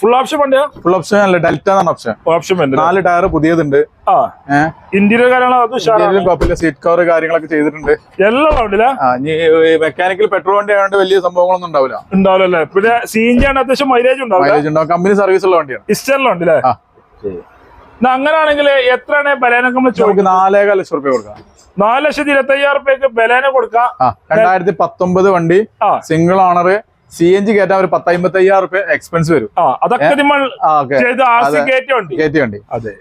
Speaker 2: ഫുൾ ഓപ്ഷൻ വണ്ടിയാ?
Speaker 1: ഫുൾ ഓപ്ഷൻ അല്ല ഡെൽറ്റ എന്നാണ് ഓപ്ഷൻ
Speaker 2: ഓപ്ഷൻ
Speaker 1: നാല് ടയർ പുതിയതുണ്ട്.
Speaker 2: ആ. ഇന്റീരിയർ കാര്യങ്ങളും
Speaker 1: കുഴപ്പമില്ല സീറ്റ് കവർ കാര്യങ്ങളൊക്കെ ചെയ്തിട്ടുണ്ട്.
Speaker 2: എല്ലാം ഉണ്ടല്ലേ
Speaker 1: മെക്കാനിക്കൽ പെട്രോൾ വണ്ടി ആയതുകൊണ്ട് വലിയ സംഭവങ്ങളൊന്നും ഉണ്ടാവില്ല.
Speaker 2: ഉണ്ടാവില്ലല്ലേ? പിന്നെ സി എൻ ജി ആണ് അത്യാവശ്യം മൈലേജ് ഉണ്ടാവില്ല?
Speaker 1: മൈലേജ് ഉണ്ടാവും. കമ്പനി സർവീസ് ഉള്ള വണ്ടിയാണ്.
Speaker 2: ഇസ്റ്ററിലും ഉണ്ടല്ലേ
Speaker 1: ആ.
Speaker 2: എന്നാ അങ്ങനെയാണെങ്കിൽ എത്രയാണ് ബലേനൊക്കെ നമ്മൾ ചോദിക്കും
Speaker 1: നാലേകാൽ ലക്ഷം റുപ്യ കൊടുക്കാം.
Speaker 2: നാല് ലക്ഷത്തി ഇരുപത്തി അയ്യായിരം റുപ്യക്ക് ബലേന കൊടുക്കാം.
Speaker 1: രണ്ടായിരത്തി പത്തൊമ്പത് വണ്ടി single owner C N G കയറ്റാൻ ഒരു പത്ത് അമ്പത്തി അയ്യായിരം റുപ്യ എക്സ്പെൻസ് വരും.
Speaker 2: അതൊക്കെ നമ്മൾ ചെയ്ത്
Speaker 1: അതെ.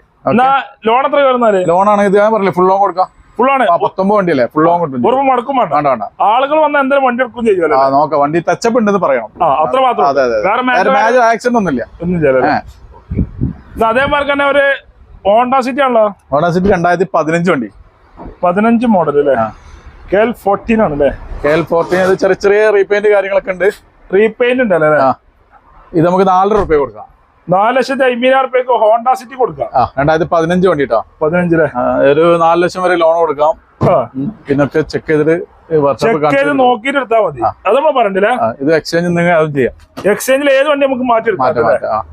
Speaker 2: ലോൺ എത്ര വരുന്നാൽ
Speaker 1: ലോൺ ആണ് ഇത് ഞാൻ പറഞ്ഞില്ല ഫുൾ ലോൺ കൊടുക്കാം.
Speaker 2: ഫുൾ
Speaker 1: ആണ് പത്തൊമ്പത് വണ്ടിയല്ലേ? ഫുൾ ലോൺ കിട്ടും
Speaker 2: മടക്കും വേണ്ട.
Speaker 1: വേണ്ട വേണ്ട.
Speaker 2: ആളുകൾ വന്ന എന്തായാലും വണ്ടി എടുക്കും ചെയ്യുമല്ലോ
Speaker 1: നോക്കാം. വണ്ടി ടച്ചപ്പ് ഉണ്ടെന്ന് പറയണം.
Speaker 2: അത്ര മാത്രം.
Speaker 1: അതെ അതെ മേജർ ആക്സിഡന്റ് ഒന്നുമില്ല.
Speaker 2: ഒന്നും അതേമാതിരി തന്നെ ഒരു ഹോണ്ട സിറ്റി ആണല്ലോ?
Speaker 1: ഹോണ്ട സിറ്റി രണ്ടായിരത്തി പതിനഞ്ച് വണ്ടി.
Speaker 2: പതിനഞ്ച് മോഡൽ അല്ലേ. കെ എൽ ഫോർട്ടീൻ ആണ് അല്ലേ
Speaker 1: കെ എൽ ഫോർട്ടീൻ ചെറിയ ചെറിയ റീപെയിന്റ് കാര്യങ്ങളൊക്കെ ഉണ്ട്.
Speaker 2: റീപെയിന്റ് ഉണ്ടല്ലേ
Speaker 1: ഇത് നമുക്ക് നാലര റുപ്യ കൊടുക്കാം.
Speaker 2: നാല് ലക്ഷത്തി അമ്പതിനായിരം റുപ്യക്ക് ഹോണ്ട സിറ്റി കൊടുക്കാം.
Speaker 1: രണ്ടായിരത്തി പതിനഞ്ച് വണ്ടി കേട്ടോ
Speaker 2: പതിനഞ്ചിലെ
Speaker 1: ഒരു നാല് ലക്ഷം വരെ ലോൺ കൊടുക്കാം. പിന്നൊക്കെ ചെക്ക് ചെയ്തിട്ട്
Speaker 2: ചെക്ക് ചെയ്ത് നോക്കിയിട്ട് എടുത്താൽ മതി. അത് നമ്മൾ പറഞ്ഞില്ലേ
Speaker 1: ഇത് എക്സ്ചേഞ്ച് അതും ചെയ്യാം.
Speaker 2: എക്സ്ചേഞ്ചിൽ ഏത് വണ്ടി നമുക്ക് മാറ്റി എടുക്കാം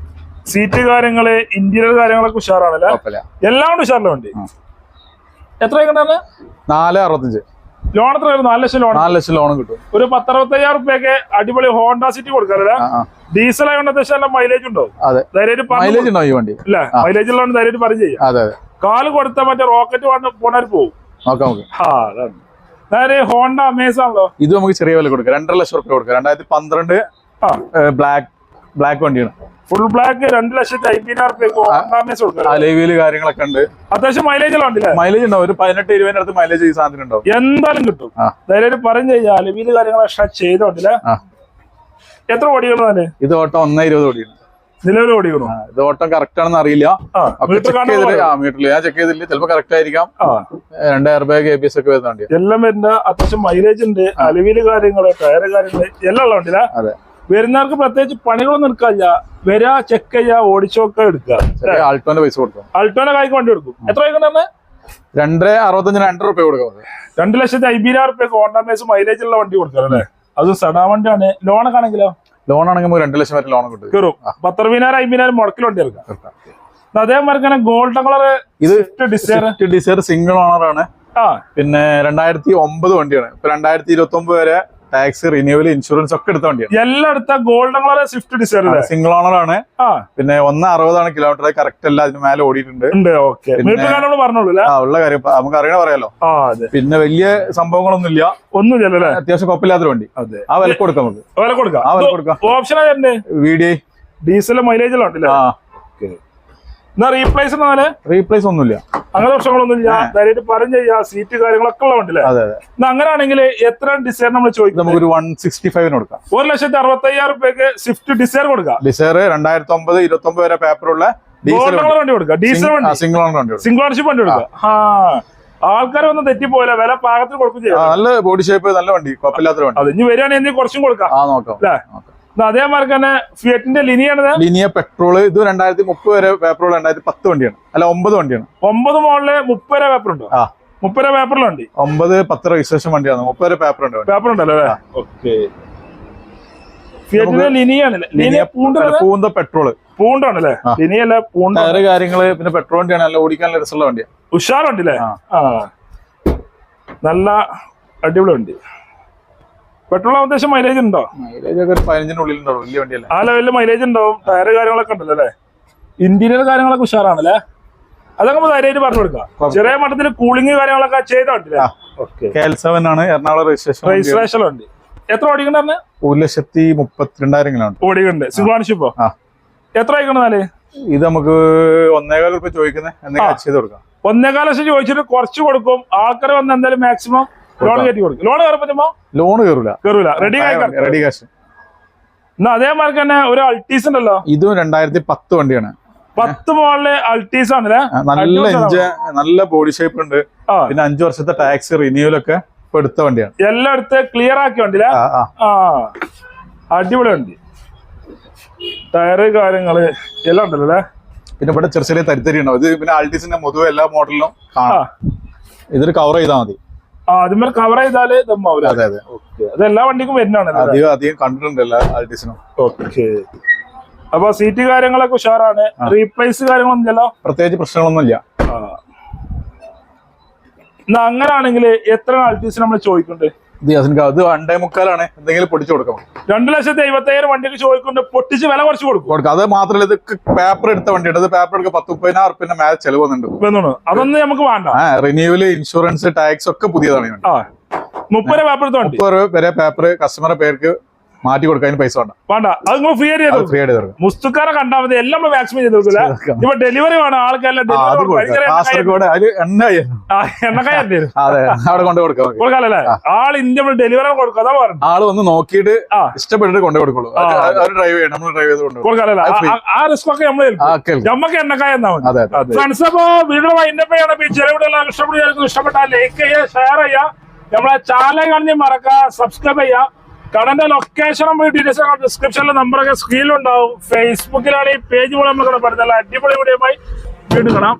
Speaker 2: സീറ്റ് കാര്യങ്ങൾ ഇന്റീരിയർ കാര്യങ്ങളൊക്കെ ഉഷാറാണല്ലേ എല്ലാം കൊണ്ട് ഉഷാറില്ല വണ്ടി. എത്ര
Speaker 1: നാല് അറുപത്തഞ്ച്.
Speaker 2: ലോൺ എത്ര വരും നാല് ലക്ഷം ലോൺ.
Speaker 1: നാല് ലക്ഷം ലോൺ കിട്ടും.
Speaker 2: ഒരു പത്തറുപത്തയ്യായിരം റുപ്യൊക്കെ അടിപൊളി ഹോണ്ട സിറ്റി കൊടുക്കാറില്ല ഡീസൽ ആയതുകൊണ്ട് അത്യാവശ്യം നല്ല മൈലേജ് ഉണ്ടോ ധൈര്യമായിട്ട്
Speaker 1: മൈലേജ് ഉണ്ടോ ഈ വണ്ടി.
Speaker 2: ഇല്ല മൈലേജ് ഉള്ളതുകൊണ്ട് ധൈര്യമായിട്ട് പറഞ്ഞു ചെയ്യാം.
Speaker 1: അതെ
Speaker 2: കാൽ കൊടുത്ത മറ്റേ റോക്കറ്റ് വന്ന് പോണവർ പോകും
Speaker 1: നോക്കാം നമുക്ക്
Speaker 2: ആ അതാണ്. അതായത് ഹോണ്ട അമേസ് ആണല്ലോ.
Speaker 1: ഇത് നമുക്ക് ചെറിയ വില കൊടുക്കാം. രണ്ടര ലക്ഷം റുപ്യ കൊടുക്കാം. രണ്ടായിരത്തി പന്ത്രണ്ട്
Speaker 2: ആ.
Speaker 1: ബ്ലാക്ക് ബ്ലാക്ക് വണ്ടിയാണ്.
Speaker 2: ഫുൾ ബ്ലാക്ക് രണ്ട് ലക്ഷത്തി അമ്പതിനായിരം കൊടുക്കാം
Speaker 1: കാര്യങ്ങളൊക്കെ ഉണ്ട്.
Speaker 2: അത്യാവശ്യം മൈലേജ്
Speaker 1: മൈലേജ് ഉണ്ടാവും. ഒരു പതിനെട്ട് ഇരുപതിന്റെ അടുത്ത് മൈലേജ് ഈ സാധനം ഉണ്ടാവും.
Speaker 2: എന്തായാലും കിട്ടും. ധൈര്യമായിട്ട് പറഞ്ഞു കഴിഞ്ഞാൽ അലവിയിൽ കാര്യങ്ങൾ എക്സ്ട്രാ ചെയ്തോണ്ടില്ലേ?
Speaker 1: എത്ര
Speaker 2: എത്ര തന്നെ
Speaker 1: ഇത് ഓട്ടം ഒന്നേ ഇരുപത് ഓടിയാണ്
Speaker 2: നിലവിൽ ഓടിക്കണോ
Speaker 1: ഇത് ഓട്ടം കറക്റ്റ് ആണെന്ന് അറിയില്ല. മീറ്ററിൽ ഞാൻ ചെക്ക് ചെയ്തില്ല ചിലപ്പോ കറക്റ്റ് ആയിരിക്കാം. രണ്ടായിരം രണ്ട് air bag A B S ഒക്കെ വരുന്നുണ്ട്
Speaker 2: എല്ലാം വരുന്ന അത്യാവശ്യം മൈലേജ് ഉണ്ട്. അലവിൽ കാര്യങ്ങൾ ടയർ കാര്യങ്ങൾ എല്ലാം ഉള്ള വണ്ടിയില്ല
Speaker 1: അതെ.
Speaker 2: വരുന്നവർക്ക് പ്രത്യേകിച്ച് പണികളൊന്നും എടുക്കാനില്ല. വരാ ചെക്ക് ചെയ്യാ ഓടിച്ചോക്കെ എടുക്കുക
Speaker 1: ആൾട്ടോന്റെ പൈസ കൊടുക്കാം
Speaker 2: കായ്ക്ക് വണ്ടി എടുക്കും എത്ര വൈകുന്നേ
Speaker 1: രണ്ടര അറുപത്തഞ്ചിന് രണ്ടര റുപ്യ കൊടുക്കാം രണ്ടു
Speaker 2: രണ്ട് ലക്ഷത്തി അമ്പതിനായിരം റുപ്യ ഹോണ്ടാമേസ് മൈലേജ് ഉള്ള വണ്ടി കൊടുക്കാം അല്ലേ? അത് സടാ വണ്ടിയാണ്. ലോണൊക്കെ ആണെങ്കിലോ?
Speaker 1: ലോൺ ആണെങ്കിൽ രണ്ടു രണ്ട് ലക്ഷം വരെ ലോൺ കിട്ടും.
Speaker 2: കയറും പത്തറുപതിനായിരം അമ്പതിനായിരം മുടക്കിൽ വണ്ടി എടുക്കാം. അതേമാതിരി തന്നെ ഗോൾഡൻ കളർ
Speaker 1: ഇത്
Speaker 2: ഡിസൈർ
Speaker 1: ഡിസൈർ സിംഗിൾ ഓണർ ആണ്.
Speaker 2: ആ.
Speaker 1: പിന്നെ രണ്ടായിരത്തി ഒമ്പത് വണ്ടിയാണ്. ഇപ്പൊ രണ്ടായിരത്തി ഇരുപത്തി ഒമ്പത് വരെ ടാക്സ് റിന്യൂവൽ ഇൻഷുറൻസ് ഒക്കെ എടുത്ത വണ്ടിയാണ്.
Speaker 2: എല്ലാം എടുത്ത golden colour Swift Dzire
Speaker 1: single owner ആണ്. പിന്നെ ഒന്ന് അറുപതാണ് കിലോമീറ്റർ കറക്റ്റ് അല്ല അതിന് മേലെ ഓടിയിട്ടുണ്ട്. ഉള്ള കാര്യം നമുക്ക് അറിയണ പറയാലോ. പിന്നെ വലിയ സംഭവങ്ങളൊന്നും ഇല്ല
Speaker 2: ഒന്നും ചെല്ലല്ലേ
Speaker 1: അത്യാവശ്യം കുഴപ്പമില്ലാത്ത വണ്ടി. ആ വില കൊടുക്കാം നമുക്ക്.
Speaker 2: വില കൊടുക്കാം.
Speaker 1: ആ വില കൊടുക്കാം.
Speaker 2: ഓപ്ഷൻ ആയിരുന്നേ
Speaker 1: വി ഡി
Speaker 2: ഡീസൽ മൈലേജ് ഉണ്ടല്ലേ എന്നാ റീപ്ലേസ് എന്നാൽ
Speaker 1: റീപ്ലേസ് ഒന്നുമില്ല.
Speaker 2: അങ്ങനെ പ്രശ്നങ്ങളൊന്നും ഇല്ല ധൈര്യമായിട്ട് പറഞ്ഞു ചെയ്യാ സീറ്റ് കാര്യങ്ങളൊക്കെ ഉള്ള
Speaker 1: അതെ അതെ.
Speaker 2: അങ്ങനെയാണെങ്കിൽ എത്ര ഡിസൈർ നമ്മൾ
Speaker 1: ചോദിക്കും
Speaker 2: നമുക്ക്
Speaker 1: ഒരു വൺ സിക്സ്റ്റി ഫൈവിന് കൊടുക്കാം.
Speaker 2: ഒരു ലക്ഷത്തി അറുപത്തി അയ്യായിരം റുപ്യക്ക് സ്വിഫ്റ്റ് ഡിസൈർ കൊടുക്കാം
Speaker 1: ഡിസൈർ രണ്ടായിരത്തി ഒമ്പത് ഇരുപത്തി ഒമ്പത് വരെ പേപ്പറുള്ള ഡീസൽ
Speaker 2: വണ്ടി. കൊടുക്കാം ഡീസൽ വണ്ടി.
Speaker 1: സിംഗിൾ വണ്ടി കൊടുക്കാം.
Speaker 2: സിംഗിൾ ഓണർഷിപ്പ് വണ്ടി കൊടുക്കാം ആ. ആൾക്കാർ ഒന്നും തെറ്റിപ്പോയില്ല വില പാകത്തിൽ കൊടുക്കും ചെയ്യാം.
Speaker 1: നല്ല ബോഡി ഷേപ്പ് നല്ല വണ്ടി. കുഴപ്പമില്ലാത്ത വണ്ടി.
Speaker 2: അത് ഇനി വരികയാണെങ്കിൽ കുറച്ചും കൊടുക്കാം.
Speaker 1: നോക്കാം.
Speaker 2: അല്ലേ? അതേമാതിരി തന്നെ ഫിയറ്റിന്റെ ലിനിയാണിത്
Speaker 1: ലിനിയ പെട്രോൾ ഇത് രണ്ടായിരത്തി മുപ്പത് വരെ പേപ്പറുള്ള രണ്ടായിരത്തി പത്ത് വണ്ടിയാണ്. അല്ല ഒമ്പത് വണ്ടിയാണ്.
Speaker 2: ഒമ്പത് മോളിൽ മുപ്പത് വരെ പേപ്പർ ഉണ്ടോ?
Speaker 1: ആ.
Speaker 2: മുപ്പത് വരെ പേപ്പറിലുണ്ട്
Speaker 1: ഒമ്പത് പത്ത് രജിസ്ട്രേഷൻ വണ്ടിയാണ്. മുപ്പത് വരെ പേപ്പർ ഉണ്ട്
Speaker 2: പേപ്പർ ഉണ്ടല്ലോ അല്ലേ? ഓക്കെ. ഫിയറ്റിന്റെ ലിനിയ പൂണ്ട്
Speaker 1: പൂന്ത പെട്രോൾ
Speaker 2: പൂണ്ടാണല്ലേ ഇനിയല്ല പൂണ്ട
Speaker 1: ടയറ് കാര്യങ്ങൾ പിന്നെ പെട്രോൾ വണ്ടിയാണ്. നല്ല ഓടിക്കാൻ രസമുള്ള വണ്ടിയാണ്
Speaker 2: ഉഷാറുണ്ടല്ലേ നല്ല അടിപൊളി വണ്ടി. പെട്രോൾ അത്യാവശ്യം മൈലേജ് ഉണ്ടോ?
Speaker 1: മൈലേജ് ഒക്കെ പതിനഞ്ചിനുള്ളിൽ ഉണ്ടാവും വലിയ വണ്ടിയല്ലേ.
Speaker 2: ആ ലെവലിൽ മൈലേജ് ഉണ്ടാവും ടയർ കാര്യങ്ങളൊക്കെ ഉണ്ടല്ലോ അല്ലേ? ഇന്റീരിയർ കാര്യങ്ങളൊക്കെ ഉഷാറാണല്ലേ? അതൊക്കെ നമുക്ക് ധൈര്യമായിട്ട് പറഞ്ഞു കൊടുക്കാം. ചെറിയ മട്ടത്തിൽ കൂളിംഗ് കാര്യങ്ങളൊക്കെ ചെയ്ത വണ്ടില്ലേ
Speaker 1: ആ.
Speaker 2: ഓക്കെ.
Speaker 1: കെ എൽ സെവൻ ആണ് എറണാകുളം രജിസ്ട്രേഷൻ
Speaker 2: രജിസ്ട്രേഷൻ ഉണ്ട് എത്ര ഓടിക്കണ്ടെന്ന്
Speaker 1: ഒരു ലക്ഷത്തി മുപ്പത്തിരണ്ടായിരം
Speaker 2: ഓണർഷിപ്പോ
Speaker 1: ആ.
Speaker 2: എത്ര ഓടിക്കണെന്നാൽ
Speaker 1: ഇത് നമുക്ക് ഒന്നേകാൽ രൂപ ചോദിക്കുന്നത് എന്തെങ്കിലും. ചെയ്ത് കൊടുക്കാം.
Speaker 2: ഒന്നേകാല ലക്ഷം ചോദിച്ചിട്ട് കുറച്ച് കൊടുക്കും. ആൾക്കാർ വന്ന് എന്തായാലും മാക്സിമം ലോൺ. കയറ്റി കൊടുക്കും. ലോൺ കയറി
Speaker 1: ലോൺ കയറൂല.
Speaker 2: കയറൂല. റെഡി
Speaker 1: റെഡി കാശ്
Speaker 2: എന്നാ അതേമാതിരി തന്നെ ഒരു അൾട്ടീസ് ഉണ്ടല്ലോ?
Speaker 1: ഇതും രണ്ടായിരത്തി പത്ത് വണ്ടിയാണ്.
Speaker 2: പത്ത് മോളിൽ അൾട്ടീസ് ആണല്ലേ?
Speaker 1: നല്ല നല്ല ബോഡി ഷേപ്പ് ഉണ്ട്. പിന്നെ അഞ്ചു വർഷത്തെ ടാക്സ് റിന്യൂവലൊക്കെ ഇപ്പൊ എടുത്ത വണ്ടിയാണ്.
Speaker 2: എല്ലാം എടുത്ത് ക്ലിയർ ആക്കി വണ്ടില്ലേ
Speaker 1: ആ, ആ.
Speaker 2: ആ. അടിപൊളി വണ്ടി. ടയറ് കാര്യങ്ങൾ എല്ലാം ഉണ്ടല്ലോ അല്ലേ?
Speaker 1: പിന്നെ ഇവിടെ ചെറിയ ചെറിയ തരിത്തരി ഉണ്ടാവും ഇത് പിന്നെ ആൾട്ടീസിന്റെ പൊതുവെ എല്ലാ മോഡലിലും കാണാം. ഇതിൽ കവർ ചെയ്താൽ മതി.
Speaker 2: ആ കവർ ചെയ്താൽ ദമ്മാവൂല
Speaker 1: അതെ അതെ.
Speaker 2: അത് എല്ലാ വണ്ടിക്കും വരുന്നതാണ്
Speaker 1: അധികം അധികം കണ്ടിട്ടുണ്ട് എല്ലാ ആൾട്ടീസിനും
Speaker 2: ഓക്കെ അപ്പൊ സീറ്റ് കാര്യങ്ങളൊക്കെ ഉഷാറാണ്. റീപ്ലേസ് കാര്യങ്ങളൊന്നും ഇല്ലല്ലോ
Speaker 1: പ്രത്യേകിച്ച് പ്രശ്നങ്ങളൊന്നുമില്ല.
Speaker 2: എന്നാ അങ്ങനാണെങ്കിൽ എത്ര ആൾട്ടീസ് നമ്മൾ ചോദിക്കുന്നുണ്ട്
Speaker 1: ഇത് അത് രണ്ടേ മുക്കാലാണ്. എന്തെങ്കിലും പൊടിച്ചു കൊടുക്കണം.
Speaker 2: രണ്ടു ലക്ഷത്തി എഴുപത്തയ്യായിരം വണ്ടിക്ക് ചോദിക്കുന്നുണ്ട് പൊട്ടിച്ച് വില കുറച്ച് കൊടുക്കും.
Speaker 1: കൊടുക്കാം. അത് മാത്രമല്ല ഇത് പേപ്പർ എടുത്ത വണ്ടിയാണ് ഇത് പേപ്പർ എടുക്കുക പത്ത് മുപ്പതിനായിരം റുപ്യന്റെ മേലെ ചെലവ് വന്നിട്ടുണ്ട്.
Speaker 2: അതൊന്നും നമുക്ക് വേണ്ട.
Speaker 1: ആ റിന്യൂവൽ ഇൻഷുറൻസ് ടാക്സ് ഒക്കെ പുതിയതാണ്
Speaker 2: മുപ്പത് പേപ്പർ
Speaker 1: മുപ്പത് വരെ പേപ്പർ കസ്റ്റമറെ പേർക്ക് മാറ്റി കൊടുക്കാൻ പൈസ വേണ്ട.
Speaker 2: വേണ്ട. അത് നിങ്ങൾ ഫ്രീ ആയിട്ട് കൊടുക്കും.
Speaker 1: ഫ്രീ ആയിട്ട്
Speaker 2: മുസ്തുക്കാരെ കണ്ടാൽ മതി. എല്ലാം നമ്മൾ മാക്സിമം ചെയ്ത് കൊടുക്കില്ല ഇപ്പൊ ഡെലിവറി വേണം. ആൾക്കെല്ലാം
Speaker 1: കൊടുക്കാം. കാസർഗോഡ് അതിൽ എണ്ണ ആയിരുന്നു.
Speaker 2: എണ്ണക്കായ തരും
Speaker 1: അതെ അവിടെ കൊണ്ട് കൊടുക്കാം. നമുക്ക്.
Speaker 2: കൊടുക്കാല്ലേ ആൾ ഇന്ത്യ ഡെലിവറി കൊടുക്കും. പറഞ്ഞു
Speaker 1: ആൾ വന്ന് നോക്കിയിട്ട് ഇഷ്ടപ്പെട്ടിട്ട് കൊണ്ട് കൊടുക്കുള്ളൂ. ഡ്രൈവ് ചെയ്യണം. നമ്മൾ ഡ്രൈവ് ചെയ്ത് അത് free.
Speaker 2: ആ റിസ്ക് ഒക്കെ നമ്മൾ
Speaker 1: ആ
Speaker 2: നമ്മക്ക് എണ്ണക്കായ എന്നാ മതി. ഫ്രണ്ട്സ് അപ്പോ വീഡിയോ വൈൻഡപ്പ് ചെയ്യണം. ഇഷ്ടപ്പെട്ടു ഇഷ്ടപ്പെട്ടാൽ ലൈക്ക് ചെയ്യുക ഷെയർ ചെയ്യുക. നമ്മളെ ചാനൽ കാണുന്ന മറക്കുക സബ്സ്ക്രൈബ് ചെയ്യുക. കടന്റെ ലൊക്കേഷനും ഡീറ്റെയിൽസ് ഡിസ്ക്രിപ്ഷനിലെ നമ്പറൊക്കെ സ്ക്രീനിലുണ്ടാവും ഫേസ്ബുക്കിലാണ് ഈ പേജ് പോലെ നമ്മൾ കിടപ്പെടുന്നത് അടിപൊളി വീഡിയോ വീണ്ടും കാണാം.